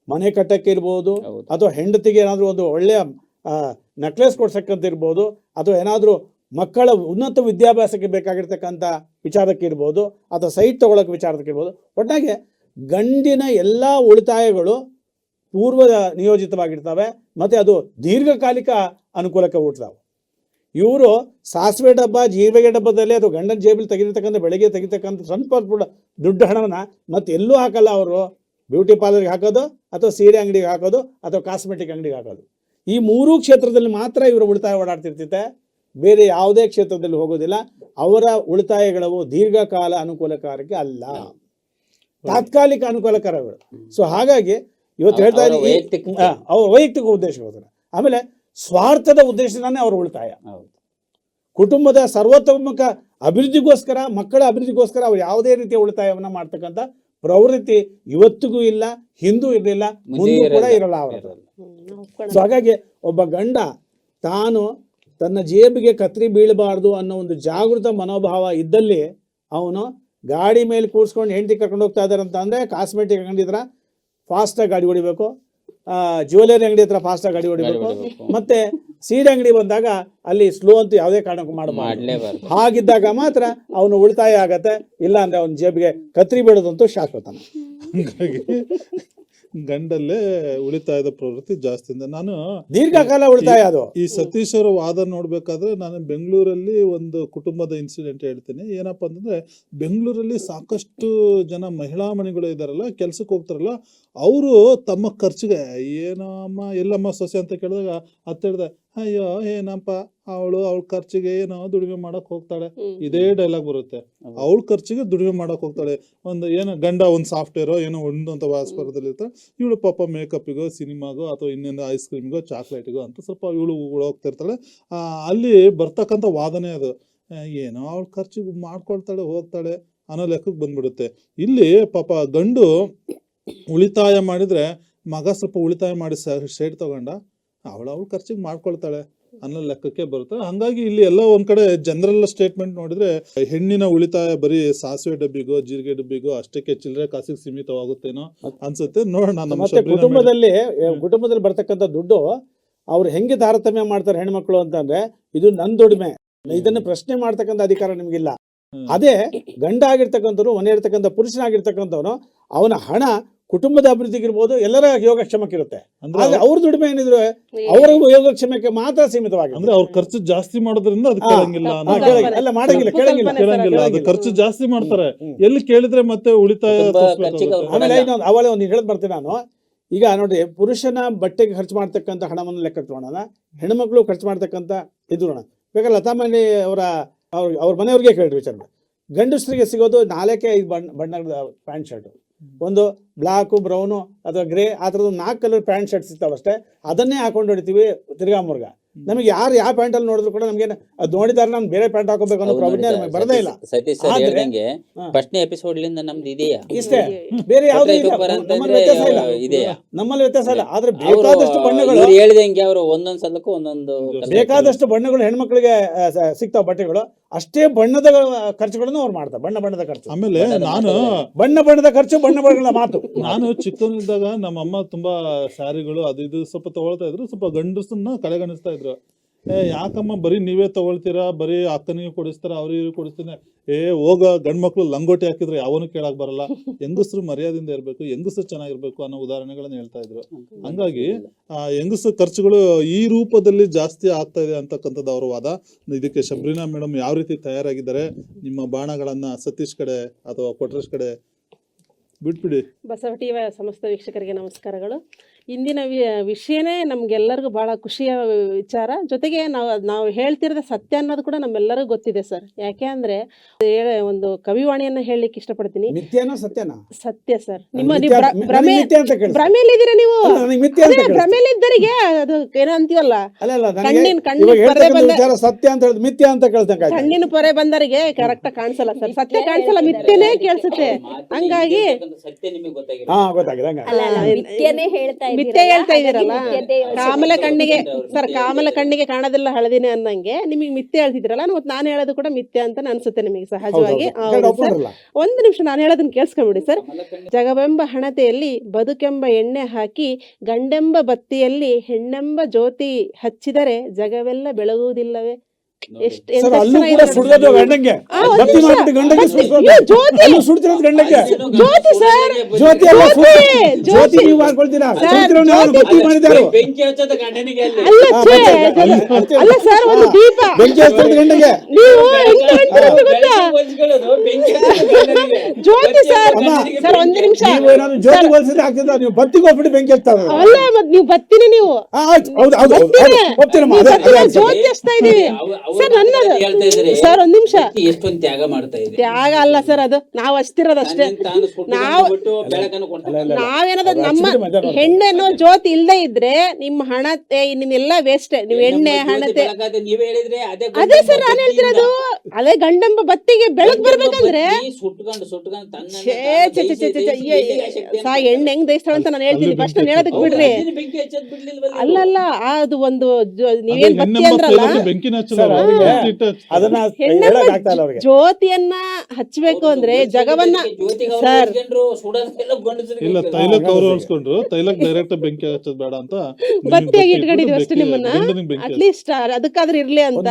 ಮನೆ ಕಟ್ಟಕ್ಕೆ ಇರ್ಬೋದು ಅಥವಾ ಹೆಂಡತಿಗೆ ಏನಾದರೂ ಒಂದು ಒಳ್ಳೆಯ ನೆಕ್ಲೆಸ್ ಕೊಡ್ಸಕ್ಕಂತ ಇರ್ಬೋದು ಅಥವಾ ಏನಾದರೂ ಮಕ್ಕಳ ಉನ್ನತ ವಿದ್ಯಾಭ್ಯಾಸಕ್ಕೆ ಬೇಕಾಗಿರ್ತಕ್ಕಂಥ ವಿಚಾರಕ್ಕೆ ಇರ್ಬೋದು ಅಥವಾ ಸೈಟ್ ತೊಗೊಳಕ್ಕೆ ವಿಚಾರಕ್ಕೆ ಇರ್ಬೋದು ಒಟ್ಟಾಗೆ ಗಂಡಿನ ಎಲ್ಲ ಉಳಿತಾಯಗಳು ಪೂರ್ವ ನಿಯೋಜಿತವಾಗಿರ್ತವೆ, ಮತ್ತು ಅದು ದೀರ್ಘಕಾಲಿಕ ಅನುಕೂಲಕ್ಕೆ ಹುಟ್ಟುತ್ತವೆ ಇವರು ಸಾಸಿವೆ ಡಬ್ಬ, ಜೀರಿಗೆ ಡಬ್ಬದಲ್ಲಿ ಅಥವಾ ಗಂಡನ ಜೇಬಲ್ಲಿ ತೆಗಿರ್ತಕ್ಕಂಥ ಬೆಳಗ್ಗೆ ತೆಗಿತಕ್ಕಂಥ ಸ್ವಲ್ಪ ದುಡ್ಡು ಹಣವನ್ನು ಮತ್ತೆ ಎಲ್ಲೂ ಹಾಕಲ್ಲ ಅವರು, ಬ್ಯೂಟಿ ಪಾರ್ಲರ್ಗೆ ಹಾಕೋದು, ಅಥವಾ ಸೀರೆ ಅಂಗಡಿಗೆ ಹಾಕೋದು, ಅಥವಾ ಕಾಸ್ಮೆಟಿಕ್ ಅಂಗಡಿಗೆ ಹಾಕೋದು. ಈ ಮೂರೂ ಕ್ಷೇತ್ರದಲ್ಲಿ ಮಾತ್ರ ಇವರು ಉಳಿತಾಯ ಓಡಾಡ್ತಿರ್ತೈತೆ ಬೇರೆ ಯಾವುದೇ ಕ್ಷೇತ್ರದಲ್ಲಿ ಹೋಗೋದಿಲ್ಲ. ಅವರ ಉಳಿತಾಯಗಳವು ದೀರ್ಘಕಾಲ ಅನುಕೂಲಕಾರಕ್ಕೆ ಅಲ್ಲ. ತಾತ್ಕಾಲಿಕ ಅನುಕೂಲಕರಗಳು ಸೊ ಹಾಗಾಗಿ ಇವತ್ತು ಹೇಳ್ತಾ ಅವರ ಇದ್ದೀನಿ ವೈಯಕ್ತಿಕ ಉದ್ದೇಶ ಅವ್ರ ವೈಯಕ್ತಿಕ ಉದ್ದೇಶಗೋಸ್ಕರ ಆಮೇಲೆ ಸ್ವಾರ್ಥದ ಉದ್ದೇಶದಾನೇ ಅವ್ರ ಉಳಿತಾಯ. ಕುಟುಂಬದ ಸರ್ವೋತ್ತಮಕ ಅಭಿವೃದ್ಧಿಗೋಸ್ಕರ ಮಕ್ಕಳ ಅಭಿವೃದ್ಧಿಗೋಸ್ಕರ ಅವ್ರು ಯಾವುದೇ ರೀತಿಯ ಉಳಿತಾಯವನ್ನ ಮಾಡ್ತಕ್ಕಂಥ ಪ್ರವೃತ್ತಿ ಇವತ್ತಿಗೂ ಇಲ್ಲ ಹಿಂದೂ ಇರಲಿಲ್ಲ ಮುಂದೂ ಕೂಡ ಇರಲ್ಲ ಅವರ ಸೊ ಹಾಗಾಗಿ ಒಬ್ಬ ಗಂಡ ತಾನು ತನ್ನ ಜೇಬಿಗೆ ಕತ್ರಿ ಬೀಳಬಾರ್ದು ಅನ್ನೋ ಒಂದು ಜಾಗೃತ ಮನೋಭಾವ ಇದ್ದಲ್ಲಿ ಅವನು ಗಾಡಿ ಮೇಲೆ ಕೂರಿಸ್ಕೊಂಡು ಹೆಂಡತಿ ಕರ್ಕೊಂಡು ಹೋಗ್ತಾ ಇದ್ದಾರೆ ಅಂತ ಅಂದರೆ ಕಾಸ್ಮೆಟಿಕ್ ಅಂಗಡಿ ಹತ್ರ ಫಾಸ್ಟಾಗಿ ಗಾಡಿ ಹೊಡಿಬೇಕು. ಜ್ಯುವೆಲರಿ ಅಂಗಡಿ ಹತ್ರ ಫಾಸ್ಟಾಗಿ ಗಾಡಿ ಹೊಡಿಬೇಕು. ಮತ್ತೆ ಸೀರೆ ಅಂಗಡಿ ಬಂದಾಗ ಅಲ್ಲಿ ಸ್ಲೋ ಅಂತೂ ಯಾವುದೇ ಕಾರಣಕ್ಕೂ ಮಾಡಬಾರ್ದು. ಹಾಗಿದ್ದಾಗ ಮಾತ್ರ ಅವನು ಉಳಿತಾಯ ಆಗತ್ತೆ ಇಲ್ಲ ಅಂದ್ರೆ ಅವನ ಜೇಬಿಗೆ ಕತ್ರಿ ಬಿಡೋದಂತೂ ಶಾಶ್ವತನ ಹಾಗಾಗಿ ಗಂಡಲ್ಲೇ ಉಳಿತಾಯದ ಪ್ರವೃತ್ತಿ ಜಾಸ್ತಿ ಇದೆ ನಾನು ದೀರ್ಘಕಾಲ ಉಳಿತಾಯ ಅದು. ಈ ಸತೀಶ್ವರ ವಾದ ನೋಡ್ಬೇಕಾದ್ರೆ ನಾನು ಬೆಂಗಳೂರಲ್ಲಿ ಒಂದು ಕುಟುಂಬದ ಇನ್ಸಿಡೆಂಟ್ ಹೇಳ್ತೀನಿ. ಏನಪ್ಪಾ ಅಂತಂದ್ರೆ ಬೆಂಗಳೂರಲ್ಲಿ ಸಾಕಷ್ಟು ಜನ ಮಹಿಳಾ ಮಣಿಗಳು ಇದಾರಲ್ಲ ಕೆಲ್ಸಕ್ಕೆ ಹೋಗ್ತಾರಲ್ಲ ಅವರು ತಮ್ಮ ಖರ್ಚಿಗೆ ಏನೋ ಅಮ್ಮ ಎಲ್ಲಮ್ಮ ಸೊಸೆ ಅಂತ ಕೇಳಿದಾಗ ಅತ್ತ ಹೇಳ್ದೆ ಅಯ್ಯೋ ಏನಪ್ಪ ಅವಳು ಅವಳ ಖರ್ಚಿಗೆ ಏನೋ ದುಡಿಮೆ ಮಾಡಕ್ ಹೋಗ್ತಾಳೆ. ಇದೇ ಡೈಲಾಗ್ ಬರುತ್ತೆ. ಅವಳ ಖರ್ಚಿಗೆ ದುಡಿಮೆ ಮಾಡಕ್ ಹೋಗ್ತಾಳೆ. ಒಂದು ಏನೋ ಗಂಡ ಒಂದು ಸಾಫ್ಟ್ವೇರೋ ಏನೋ ಒಂದು ಅಂತ ವ್ಯಾಪಾರದಲ್ಲಿ ಇರ್ತಾರೆ ಇವಳು ಪಾಪ ಮೇಕಪ್ಪಿಗೋ ಸಿನಿಮಾಗೋ ಅಥವಾ ಇನ್ನೊಂದು ಐಸ್ ಕ್ರೀಮ್ಗೋ ಚಾಕ್ಲೇಟ್ಗೋ ಅಂತ ಸ್ವಲ್ಪ ಇವಳು ಹೋಗ್ತಿರ್ತಾಳೆ. ಆ, ಅಲ್ಲಿ ಬರ್ತಕ್ಕಂಥ ವಾದನೆ ಅದು. ಏನೋ ಅವಳ ಖರ್ಚಿಗೆ ಮಾಡ್ಕೊಳ್ತಾಳೆ ಹೋಗ್ತಾಳೆ ಅನ್ನೋ ಲೆಕ್ಕಕ್ಕೆ ಬಂದ್ಬಿಡುತ್ತೆ. ಇಲ್ಲಿ ಪಾಪ ಗಂಡು ಉಳಿತಾಯ ಮಾಡಿದ್ರೆ ಮಗ ಸ್ವಲ್ಪ ಉಳಿತಾಯ ಮಾಡಿ ಶೇಡ್ ತಗೊಂಡ ಅವಳು ಅವಳ ಖರ್ಚಿಗೆ ಮಾಡ್ಕೊಳ್ತಾಳೆ ಅನ್ನೋ ಲೆಕ್ಕಕ್ಕೆ ಬರುತ್ತೆ. ಹಂಗಾಗಿ ಇಲ್ಲಿ ಎಲ್ಲ ಒಂದ್ ಕಡೆ ಜನರಲ್ ಸ್ಟೇಟ್ಮೆಂಟ್ ನೋಡಿದ್ರೆ ಹೆಣ್ಣಿನ ಉಳಿತಾಯ ಬರೀ ಸಾಸಿವೆ ಡಬ್ಬಿಗೋ ಜೀರಿಗೆ ಡಬ್ಬಿಗೋ ಅಷ್ಟಕ್ಕೆ ಚಿಲ್ಲರೆ ಕಾಸಿಗೆ ಸೀಮಿತವಾಗುತ್ತೇನೋ ಅನ್ಸುತ್ತೆ. ನೋಡೋಣ ನಮ್ಮ ಕುಟುಂಬದಲ್ಲಿ ಕುಟುಂಬದಲ್ಲಿ ಬರ್ತಕ್ಕಂಥ ದುಡ್ಡು ಅವ್ರು ಹೆಂಗೆ ತಾರತಮ್ಯ ಮಾಡ್ತಾರೆ ಹೆಣ್ಮಕ್ಳು ಅಂತಂದ್ರೆ ಇದು ನನ್ ದುಡಿಮೆ. ಇದನ್ನ ಪ್ರಶ್ನೆ ಮಾಡ್ತಕ್ಕಂಥ ಅಧಿಕಾರ ನಿಮ್ಗಿಲ್ಲ. ಅದೇ ಗಂಡ ಆಗಿರ್ತಕ್ಕಂಥವ್ರು ಮನೆ ಇರ್ತಕ್ಕಂಥ ಪುರುಷನಾಗಿರ್ತಕ್ಕಂಥವನು ಅವನ ಹಣ ಕುಟುಂಬದ ಅಭಿವೃದ್ಧಿಗಿರ್ಬೋದು ಎಲ್ಲರ ಯೋಗಕ್ಷೇಮಕ್ಕಿರುತ್ತೆ ಅಂದ್ರೆ ಆದ್ರೆ ಅವ್ರ ದುಡಿಮೆ ಏನಿದ್ರು ಅವರ ಯೋಗಕ್ಷೇಮಕ್ಕೆ ಮಾತ್ರ ಸೀಮಿತವಾಗಿ ಅಂದ್ರೆ ಅವ್ರ ಖರ್ಚು ಜಾಸ್ತಿ ಮಾಡೋದ್ರಿಂದ ಅದು ಕೇಳಂಗಿಲ್ಲ. ಅಲ್ಲ ಮಾಡಂಗಿಲ್ಲ ಕೇಳಂಗಿಲ್ಲ ಕೇಳಂಗಿಲ್ಲ ಅದು ಖರ್ಚು ಜಾಸ್ತಿ ಮಾಡ್ತಾರೆ. ಎಲ್ಲಿ ಕೇಳಿದ್ರೆ ಮತ್ತೆ ಉಳಿತಾಯ. ಆಮೇಲೆ. ಇನ್ನೊಂದು ಅವಲೇ ಒಂದು ಹೇಳದ್ ಬರ್ತೀನಿ ನಾನು ಈಗ ನೋಡ್ರಿ ಪುರುಷನ ಬಟ್ಟೆಗೆ ಖರ್ಚು ಮಾಡ್ತಕ್ಕಂಥ ಹಣವನ್ನು ಲೆಕ್ಕ ತಗೊಳ್ಳೋಣ ಹೆಣ್ಮಕ್ಳು ಖರ್ಚು ಮಾಡ್ತಕ್ಕಂಥ ಇದು ನೋಡೋಣ ಲತಾ ಲತಾಮಣಿ ಅವರ ಅವ್ರ ಅವ್ರ ಮನೆಯವ್ರಿಗೆ ಕೇಳ್ರಿ ವಿಚಾರ ಮಾಡಿ. ಗಂಡಸರಿಗೆ ಸಿಗೋದು ನಾಲ್ಕೇ ಐದು ಬಣ್ಣ ಬಣ್ಣದ ಪ್ಯಾಂಟ್ ಶರ್ಟ್ ಒಂದು ಬ್ಲಾಕು ಬ್ರೌನು ಅಥವಾ ಗ್ರೇ ಆ ಥರದ್ದು ನಾಲ್ಕು ಕಲರ್ ಪ್ಯಾಂಟ್ ಶರ್ಟ್ ಸಿಗ್ತಾವಷ್ಟೇ ಅದನ್ನೇ ಹಾಕೊಂಡು ಹೊಡಿತೀವಿ ತಿರ್ಗಾ ಮುರ್ಗ ನಮಗೆ ಯಾರು ಯಾವ ಪ್ಯಾಂಟಲ್ಲಿ ನೋಡಿದ್ರು ಕೂಡ ನಮ್ಗೆ ಅದು ನೋಡಿದಾರೆ ನಾನು ಬೇರೆ ಪ್ಯಾಂಟ್ ಹಾಕೋಬೇಕು ಅನ್ನೋ ಪ್ರಾಬ್ಲಮ್ ನಮಗೆ ಬರದೇ ಇಲ್ಲ. ಸತೀಶ್- ಸರ್ ಹೇಳ್ದಂಗೆ. ಫಸ್ಟ್ನೇ ಎಪಿಸೋಡ್ಲಿಂದ ನಮ್ದು ಇದೆಯಾ? ಇಷ್ಟೇ. ಬೇರೆ ಯಾವುದೂ ಇಲ್ಲ. ಸೂಪರ್ ನಮ್ಮಲ್ಲಿ ವ್ಯತ್ಯಾಸ ಇಲ್ಲ. ಇದೆಯಾ? ನಮ್ಮಲ್ಲಿ ವ್ಯತ್ಯಾಸ ಇಲ್ಲ. ಆದ್ರೆ ಬೇಕಾದಷ್ಟು ಬಣ್ಣಗಳು ಹೇಳಿದಂಗೆ ಅವರು ಒಂದೊಂದ್ ಸಲಕ್ಕೂ ಒಂದೊಂದು ಬೇಕಾದಷ್ಟು ಬಣ್ಣಗಳು ಹೆಣ್ಮಕ್ಳಿಗೆ ಸಿಗ್ತಾವ ಬಟ್ಟೆಗಳು. ಅಷ್ಟೇ ಬಣ್ಣದ ಖರ್ಚುಗಳನ್ನು ಅವ್ರು ಮಾಡ್ತಾರೆ. ಬಣ್ಣ ಬಣ್ಣದ ಖರ್ಚು. ಆಮೇಲೆ ನಾನು ಬಣ್ಣ ಬಣ್ಣದ ಖರ್ಚು ಬಣ್ಣ ಬಣ್ಣಗಳ ಮಾತು. ನಾನು ಚಿಕ್ಕವನಿದ್ದಾಗ ನಮ್ಮ ಅಮ್ಮ ತುಂಬಾ ಸ್ಯಾರಿಗಳು ಅದು ಇದು ಸ್ವಲ್ಪ ತಗೊಳ್ತಾ ಇದ್ರು ಸ್ವಲ್ಪ ಗಂಡಸನ್ನ ಕಡೆಗಣಿಸ್ತಾ ಇದ್ರು. ಏ, ಯಾಕಮ್ಮ ಬರೀ ನೀವೇ ತಗೊಳ್ತೀರಾ? ಬರೀ ಅಕ್ಕನಿಗೆ ಕೊಡಿಸ್ತಾರ, ಅವ್ರಿಗೆ ಕೊಡಿಸ್ತೀನಿ? ಏ, ಹೋಗ ಗಂಡ್ ಮಕ್ಳು ಲಂಗೋಟಿ ಹಾಕಿದ್ರೆ ಯಾವನು ಕೇಳಕ್ ಬರಲ್ಲ. ಹೆಂಗಸರು ಮರ್ಯಾದೆಯಿಂದ ಇರ್ಬೇಕು, ಹೆಂಗಸರು ಚೆನ್ನಾಗಿರ್ಬೇಕು ಅನ್ನೋ ಉದಾಹರಣೆಗಳನ್ನ ಹೇಳ್ತಾ ಇದ್ರು. ಹಂಗಾಗಿ, ಆ ಹೆಂಗಸ ಖರ್ಚುಗಳು ಈ ರೂಪದಲ್ಲಿ ಜಾಸ್ತಿ ಆಗ್ತಾ ಇದೆ ಅಂತಕ್ಕಂಥದ್ದು ಅವರ ವಾದ. ಇದಕ್ಕೆ ಶಬ್ರಿನಾ ಮೇಡಮ್ ಯಾವ ರೀತಿ ತಯಾರಾಗಿದ್ದಾರೆ? ನಿಮ್ಮ ಬಾಣಗಳನ್ನ ಸತೀಶ್ ಕಡೆ ಅಥವಾ ಕೊಟ್ರೇಶ್ ಕಡೆ ಬಿಟ್ಬಿಡಿ. ಬಸವ ಟಿವಿ ಸಮಸ್ತ ವೀಕ್ಷಕರಿಗೆ ನಮಸ್ಕಾರಗಳು. ಇಂದಿನ ವಿ- ವಿಷಯನೇ ನಮಗೆಲ್ಲರಿಗೂ ಬಹಳ ಖುಷಿಯ ವಿಚಾರ. ಜೊತೆಗೆ ನಾವು ನಾವು ಹೇಳ್ತಿರೋದ ಸತ್ಯ ಅನ್ನೋದು ಕೂಡ ನಮ್ಮೆಲ್ಲರಿಗೂ ಗೊತ್ತಿದೆ ಸರ್. ಯಾಕೆ ಅಂದ್ರೆ ಹೇಳ- ಒಂದು ಕವಿವಾಣಿಯನ್ನು ಹೇಳಲಿಕ್ಕೆ ಇಷ್ಟಪಡ್ತೀನಿ. ಮಿಥ್ಯಾನೋ ಸತ್ಯನಾ? ಸತ್ಯ ಸರ್. ನಿಮ್ಮ ಭ್ರಮೆಯಲ್ಲಿದ್ದೀರಾ ನೀವು. ಭ್ರಮೆಯಲ್ಲಿದ್ದರಿಗೆ ಅದು ಏನೋ ಅಂತೀವಲ್ಲ? ಅಲ್ಲ ಅಲ್ಲ ಕಣ್ಣಿನ ಕಣ್ಣಿನ ಸತ್ಯ ಅಂತ ಹೇಳಿದ್ ಮಿಥ್ಯಾ ಅಂತ ಕೇಳ್ತಂಗ ಕಣ್ಣಿನ ಪೊರೆ ಬಂದರಿಗೆ ಕರೆಕ್ಟ್ ಕಾಣಿಸಲ್ಲ ಸರ್. ಸತ್ಯ ಕಾಣಿಸಲ್ಲ ಮಿಥ್ಯನೇ ಕೇಳಿಸುತ್ತೆ. ಹಂಗಾಗಿ ಸತ್ಯ ನಿಮಗೆ ಗೊತ್ತಾಗಿದೆ. ಹಂಗ ಅಲ್ಲ ಅಲ್ಲ ಮಿಥ್ಯನೇ ಹೇಳ್ತಾ ಮಿಥ್ಯೆ ಹೇಳ್ತಾ ಇದೀರಲ್ಲ ಕಾಮಲ ಕಣ್ಣಿಗೆ ಸರ್ ಕಾಮಲ. ಕಣ್ಣಿಗೆ ಕಾಣೋದಿಲ್ಲ ಹಳದಿನೇ ಅನ್ನಂಗೆ. ನಿಮಗೆ ಮಿಥ್ಯೆ ಹೇಳ್ತಿದ್ರಲ್ಲ ಮತ್ತೆ ನಾನು ಹೇಳೋದು ಕೂಡ ಮಿಥ್ಯೆ ಅಂತ ಅನ್ಸುತ್ತೆ ನಿಮಗೆ ಸಹಜವಾಗಿ. ಸರ್. ಒಂದು ನಿಮಿಷ ನಾನು ಹೇಳೋದನ್ನ ಕೇಳಿಸ್ಕೊಂಬಿಡಿ ಸರ್. ಜಗವೆಂಬ ಹಣತೆಯಲ್ಲಿ ಬದುಕೆಂಬ ಎಣ್ಣೆ ಹಾಕಿ ಗಂಡೆಂಬ ಬತ್ತಿಯಲ್ಲಿ ಹೆಣ್ಣೆಂಬ ಜ್ಯೋತಿ ಹಚ್ಚಿದರೆ ಜಗವೆಲ್ಲ ಬೆಳಗುವುದಿಲ್ಲವೇ. ಎಷ್ಟು ಸರ್ ಅಲ್ಲೂ ಕೂಡ. ಗಂಡಂಗೆ. ಮಾಡ್ಬಿಟ್ಟು ಗಂಡಂಗೆ ಜ್ಯೋತಿ. ಸುಡ್ತಿರೋದು ಗಂಡಂಗೆ. ಜ್ಯೋತಿ ಸರ್. ಜ್ಯೋತಿ ಅಲ್ಲ ಜ್ಯೋತಿ, ಸುಡ್- ಜ್ಯೋತಿ. ಜ್ಯೋತಿ. ನೀವು ಮಾಡ್ಕೊಳ್ತೀರಾ ಸುಡ್ತಿರೋನು ಯಾರು? ಬತ್ತಿ ಮಾಡಿದಾರು ಬೆಂಕಿ ಹಚ್ಚೋದು ಗಂಡನಿಗೆ ಅಲ್ಲ. ಸರ್ ಒಂದು ದೀಪ. ಬೆಂಕಿ ಹಚ್ಚೋದು ಗಂಡಂಗೆ. ನೀವು ಎಂತ ಗೊತ್ತಾ. ಜ್ಯೋತಿ ಸರ್ ಸರ್ ಒಂದು ನಿಮಿಷ. ನೀವು ಏನಾದ್ರು ಜ್ಯೋತಿ ಹೋಲ್ಸಿದ್ರೆ ಆಗ್ತದ ನೀವು ಬತ್ತಿಗೆ ಹೋಗ್ಬಿಟ್ಟು ಬೆಂಕಿ ಅಲ್ಲ ಮತ್ತೆ ನೀವು ಬತ್ತಿನೇ ನೀವು. ಹೌದು ಹೌದು ಒಪ್ತೀನಮ್ಮ. ಜ್ಯೋತಿ ಹಚ್ತಾ ಇದೀವಿ ಸರ್ ನನ್ನದು ಹೇಳ್ತಾ ಇದ್ರೆ ಸರ್ ಒಂದ್ ನಿಮಿಷ. ಎಷ್ಟೊಂದು ತ್ಯಾಗ ಮಾಡ್ತಾ ಇದೆ. ತ್ಯಾಗ ಅಲ್ಲ ಸರ್ ಅದು ನಾವು ಹಚ್ತಿರೋದು ಅಷ್ಟೇ. ನಾವು- ನಾವೇನಾದ್ರು ನಮ್ಮ ಹೆಣ್ಣೆ ಅನ್ನೋ ಜ್ಯೋತಿ ಇಲ್ಲದೆ ಇದ್ರೆ ನಿಮ್ಮ ಹಣತೆ ನಿಮ್ಮೆಲ್ಲ ವೇಸ್ಟ್ ನೀವ್ ಎಣ್ಣೆ ಹಣತೆ ಅದೇ ಸರ್ ನಾನು ಹೇಳ್ತಿರೋದು. ಅದೇ ಗಂಡಂಬ ಬತ್ತಿಗೆ ಬೆಳಕ್ ಬರ್ಬೇಕಂದ್ರೆ? ಸುಟ್ಕೊಂಡು ಸುಟ್ಕೊಂಡು ತನ್ನ ಸಾ ಎಣ್ಣೆ ಹೆಂಗ್ ದಹಿಸ್ತಾಳ ಅಂತ ನಾನು ಹೇಳ್ತೀನಿ ಫಸ್ಟ್ ನಾನು ಹೇಳೋದಕ್ಕೆ ಬಿಡ್ರಿ. ಅಲ್ಲ ಅಲ್ಲ ಅದು ಒಂದು ನೀವೇನ್ ಬತ್ತಿ ಅಂದ್ರಲ್ಲ? ಜ್ಯೋತಿಯನ್ನ ಹಚ್ಬೇಕು ಅಂದ್ರೆ ಜಗವನ್ನ ಸರ್. ಇಲ್ಲ ತೈಲ ಅವ್ರು ತೈಲ ಹೊಳ್ಸ್ಕೊಂಡ್ರು ಡೈರೆಕ್ಟ್ ಬೆಂಕಿ ಹಚ್ಚೋದ್ ಬೇಡ ಅಂತ ಬತ್ತಿಯಾಗಿ ಇಟ್ಕೊಂಡಿದ್ವಿ ಅಷ್ಟೇ ನಿಮ್ಮನ್ನ. ಅಟ್ಲೀಸ್ಟ್ ಅದಕ್ಕಾದ್ರೂ ಇರ್ಲಿ ಅಂತ.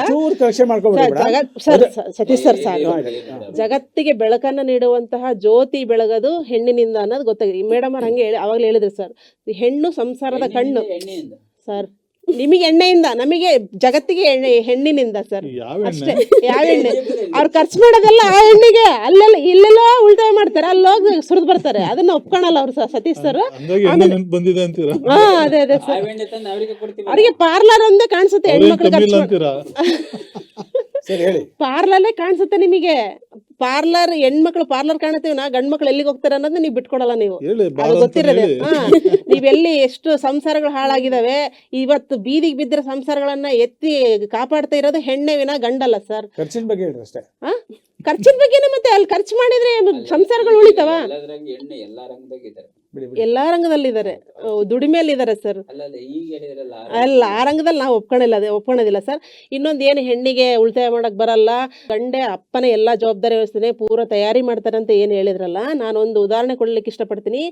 Sir, sir Satish sir. ಜಗತ್ತಿಗೆ ಬೆಳಕನ್ನು ನೀಡುವಂತಹ ಜ್ಯೋತಿ ಬೆಳಗದು ಹೆಣ್ಣಿನಿಂದ ಅನ್ನೋದು ಗೊತ್ತಾಗಿದೆ. ಮೇಡಮ್ ಅವ್ರು ಹಂಗೆ ಹೇಳಿ ಅವಾಗಲೇ ಹೇಳಿದ್ರು ಸರ್ ಹೆಣ್ಣು ಸಂಸಾರದ ಕಣ್ಣು. ಸರ್ ನಿಮಗೆ ಎಣ್ಣೆಯಿಂದ ನಮಗೆ ಜಗತ್ತಿಗೆ ಎಣ್ಣೆ ಹೆಣ್ಣಿನಿಂದ ಸರ್. ಅಷ್ಟೇ ಯಾವ ಎಣ್ಣೆ? ಅವ್ರು ಖರ್ಚು ಮಾಡೋದಲ್ಲ ಆ ಎಣ್ಣೆಗೆ. ಅಲ್ಲೆಲ್ಲ ಇಲ್ಲೆಲ್ಲ ಉಳಿತಾಯ ಮಾಡ್ತಾರೆ. ಅಲ್ಲಿ ಹೋಗಿ ಸುರಿದು ಬರ್ತಾರೆ. ಅದನ್ನ ಒಪ್ಕೊಳಲ್ಲ ಅವ್ರು ಸರ್ ಸತೀಶ್ ಸರ್. ಬಂದಿದೆ ಅಂತೀರಾ? ಹಾ ಅದೇ ಅದೇ ಆ ಸರ್ ಅವರಿಗೆ ಪಾರ್ಲರ್ ಒಂದೇ ಕಾಣಿಸುತ್ತೆ ಹೆಣ್ಮಕ್ಳು (laughs) ಪಾರ್ಲಲ್ಲೇ ಕಾಣಿಸುತ್ತೆ ನಿಮಗೆ. ಪಾರ್ಲರ್ ಹೆಣ್ಮಕ್ಳು ಪಾರ್ಲರ್ ಕಾಣುತ್ತೀವಿ ನಾ ಗಂಡ್ ಮಕ್ಳು ಎಲ್ಲಿಗೆ ಹೋಗ್ತಾರೆ ಅನ್ನೋದನ್ನ ನೀವು ಬಿಟ್ಕೊಡಲ್ಲ ನೀವು. ಗೊತ್ತಿರೋದೇ. ಹಾ ನೀವೆಲ್ಲಿ ಎಷ್ಟು ಸಂಸಾರಗಳು ಹಾಳಾಗಿದಾವೆ ಇವತ್ತು ಬೀದಿಗೆ ಬಿದ್ದಿರೋ ಸಂಸಾರಗಳನ್ನ ಎತ್ತಿ ಕಾಪಾಡ್ತಾ ಇರೋದು ಹೆಣ್ಣೆ ವಿನ ಗಂಡಲ್ಲ ಸರ್. ಖರ್ಚಿನ ಬಗ್ಗೆ ಹೇಳ್ರಿ ಅಷ್ಟೇ. ಹಾ ಖರ್ಚಿನ ಬಗ್ಗೆನೇ ಮತ್ತೆ ಅಲ್ಲಿ ಖರ್ಚು ಮಾಡಿದ್ರೆ ಸಂಸಾರಗಳು ಉಳಿತಾವ? ಎಲ್ಲದ್ರಾಗ ಎಣ್ಣೆ ಎಲ್ಲಾ ರಂಗದಾಗ ಇದ್ದಾರೆ ಎಲ್ಲಾ ರಂಗದಲ್ಲಿದ್ದಾರೆ. ದುಡಿಮೆಯಲ್ಲಿದ್ದಾರೆ ಸರ್ ಅಲ್ಲ ಆ ರಂಗದಲ್ಲಿ ನಾವು ಒಪ್ಕೊಂಡಿಲ್ಲ ಅದೇ ಒಪ್ಕೊಳ್ಳೋದಿಲ್ಲ ಸರ್ ಇನ್ನೊಂದು ಏನು ಹೆಣ್ಣಿಗೆ ಉಳಿತಾಯ ಮಾಡಕ್ ಬರಲ್ಲ ಗಂಡೆ ಅಪ್ಪನ ಎಲ್ಲಾ ಜವಾಬ್ದಾರಿ ವಹಿಸ್ತಾನೆ ಪೂರ ತಯಾರಿ ಮಾಡ್ತಾರೆ ಅಂತ ಏನು ಹೇಳಿದ್ರಲ್ಲ ನಾನೊಂದು ಉದಾಹರಣೆ ಕೊಡ್ಲಿಕ್ಕೆ ಇಷ್ಟಪಡ್ತೀನಿ.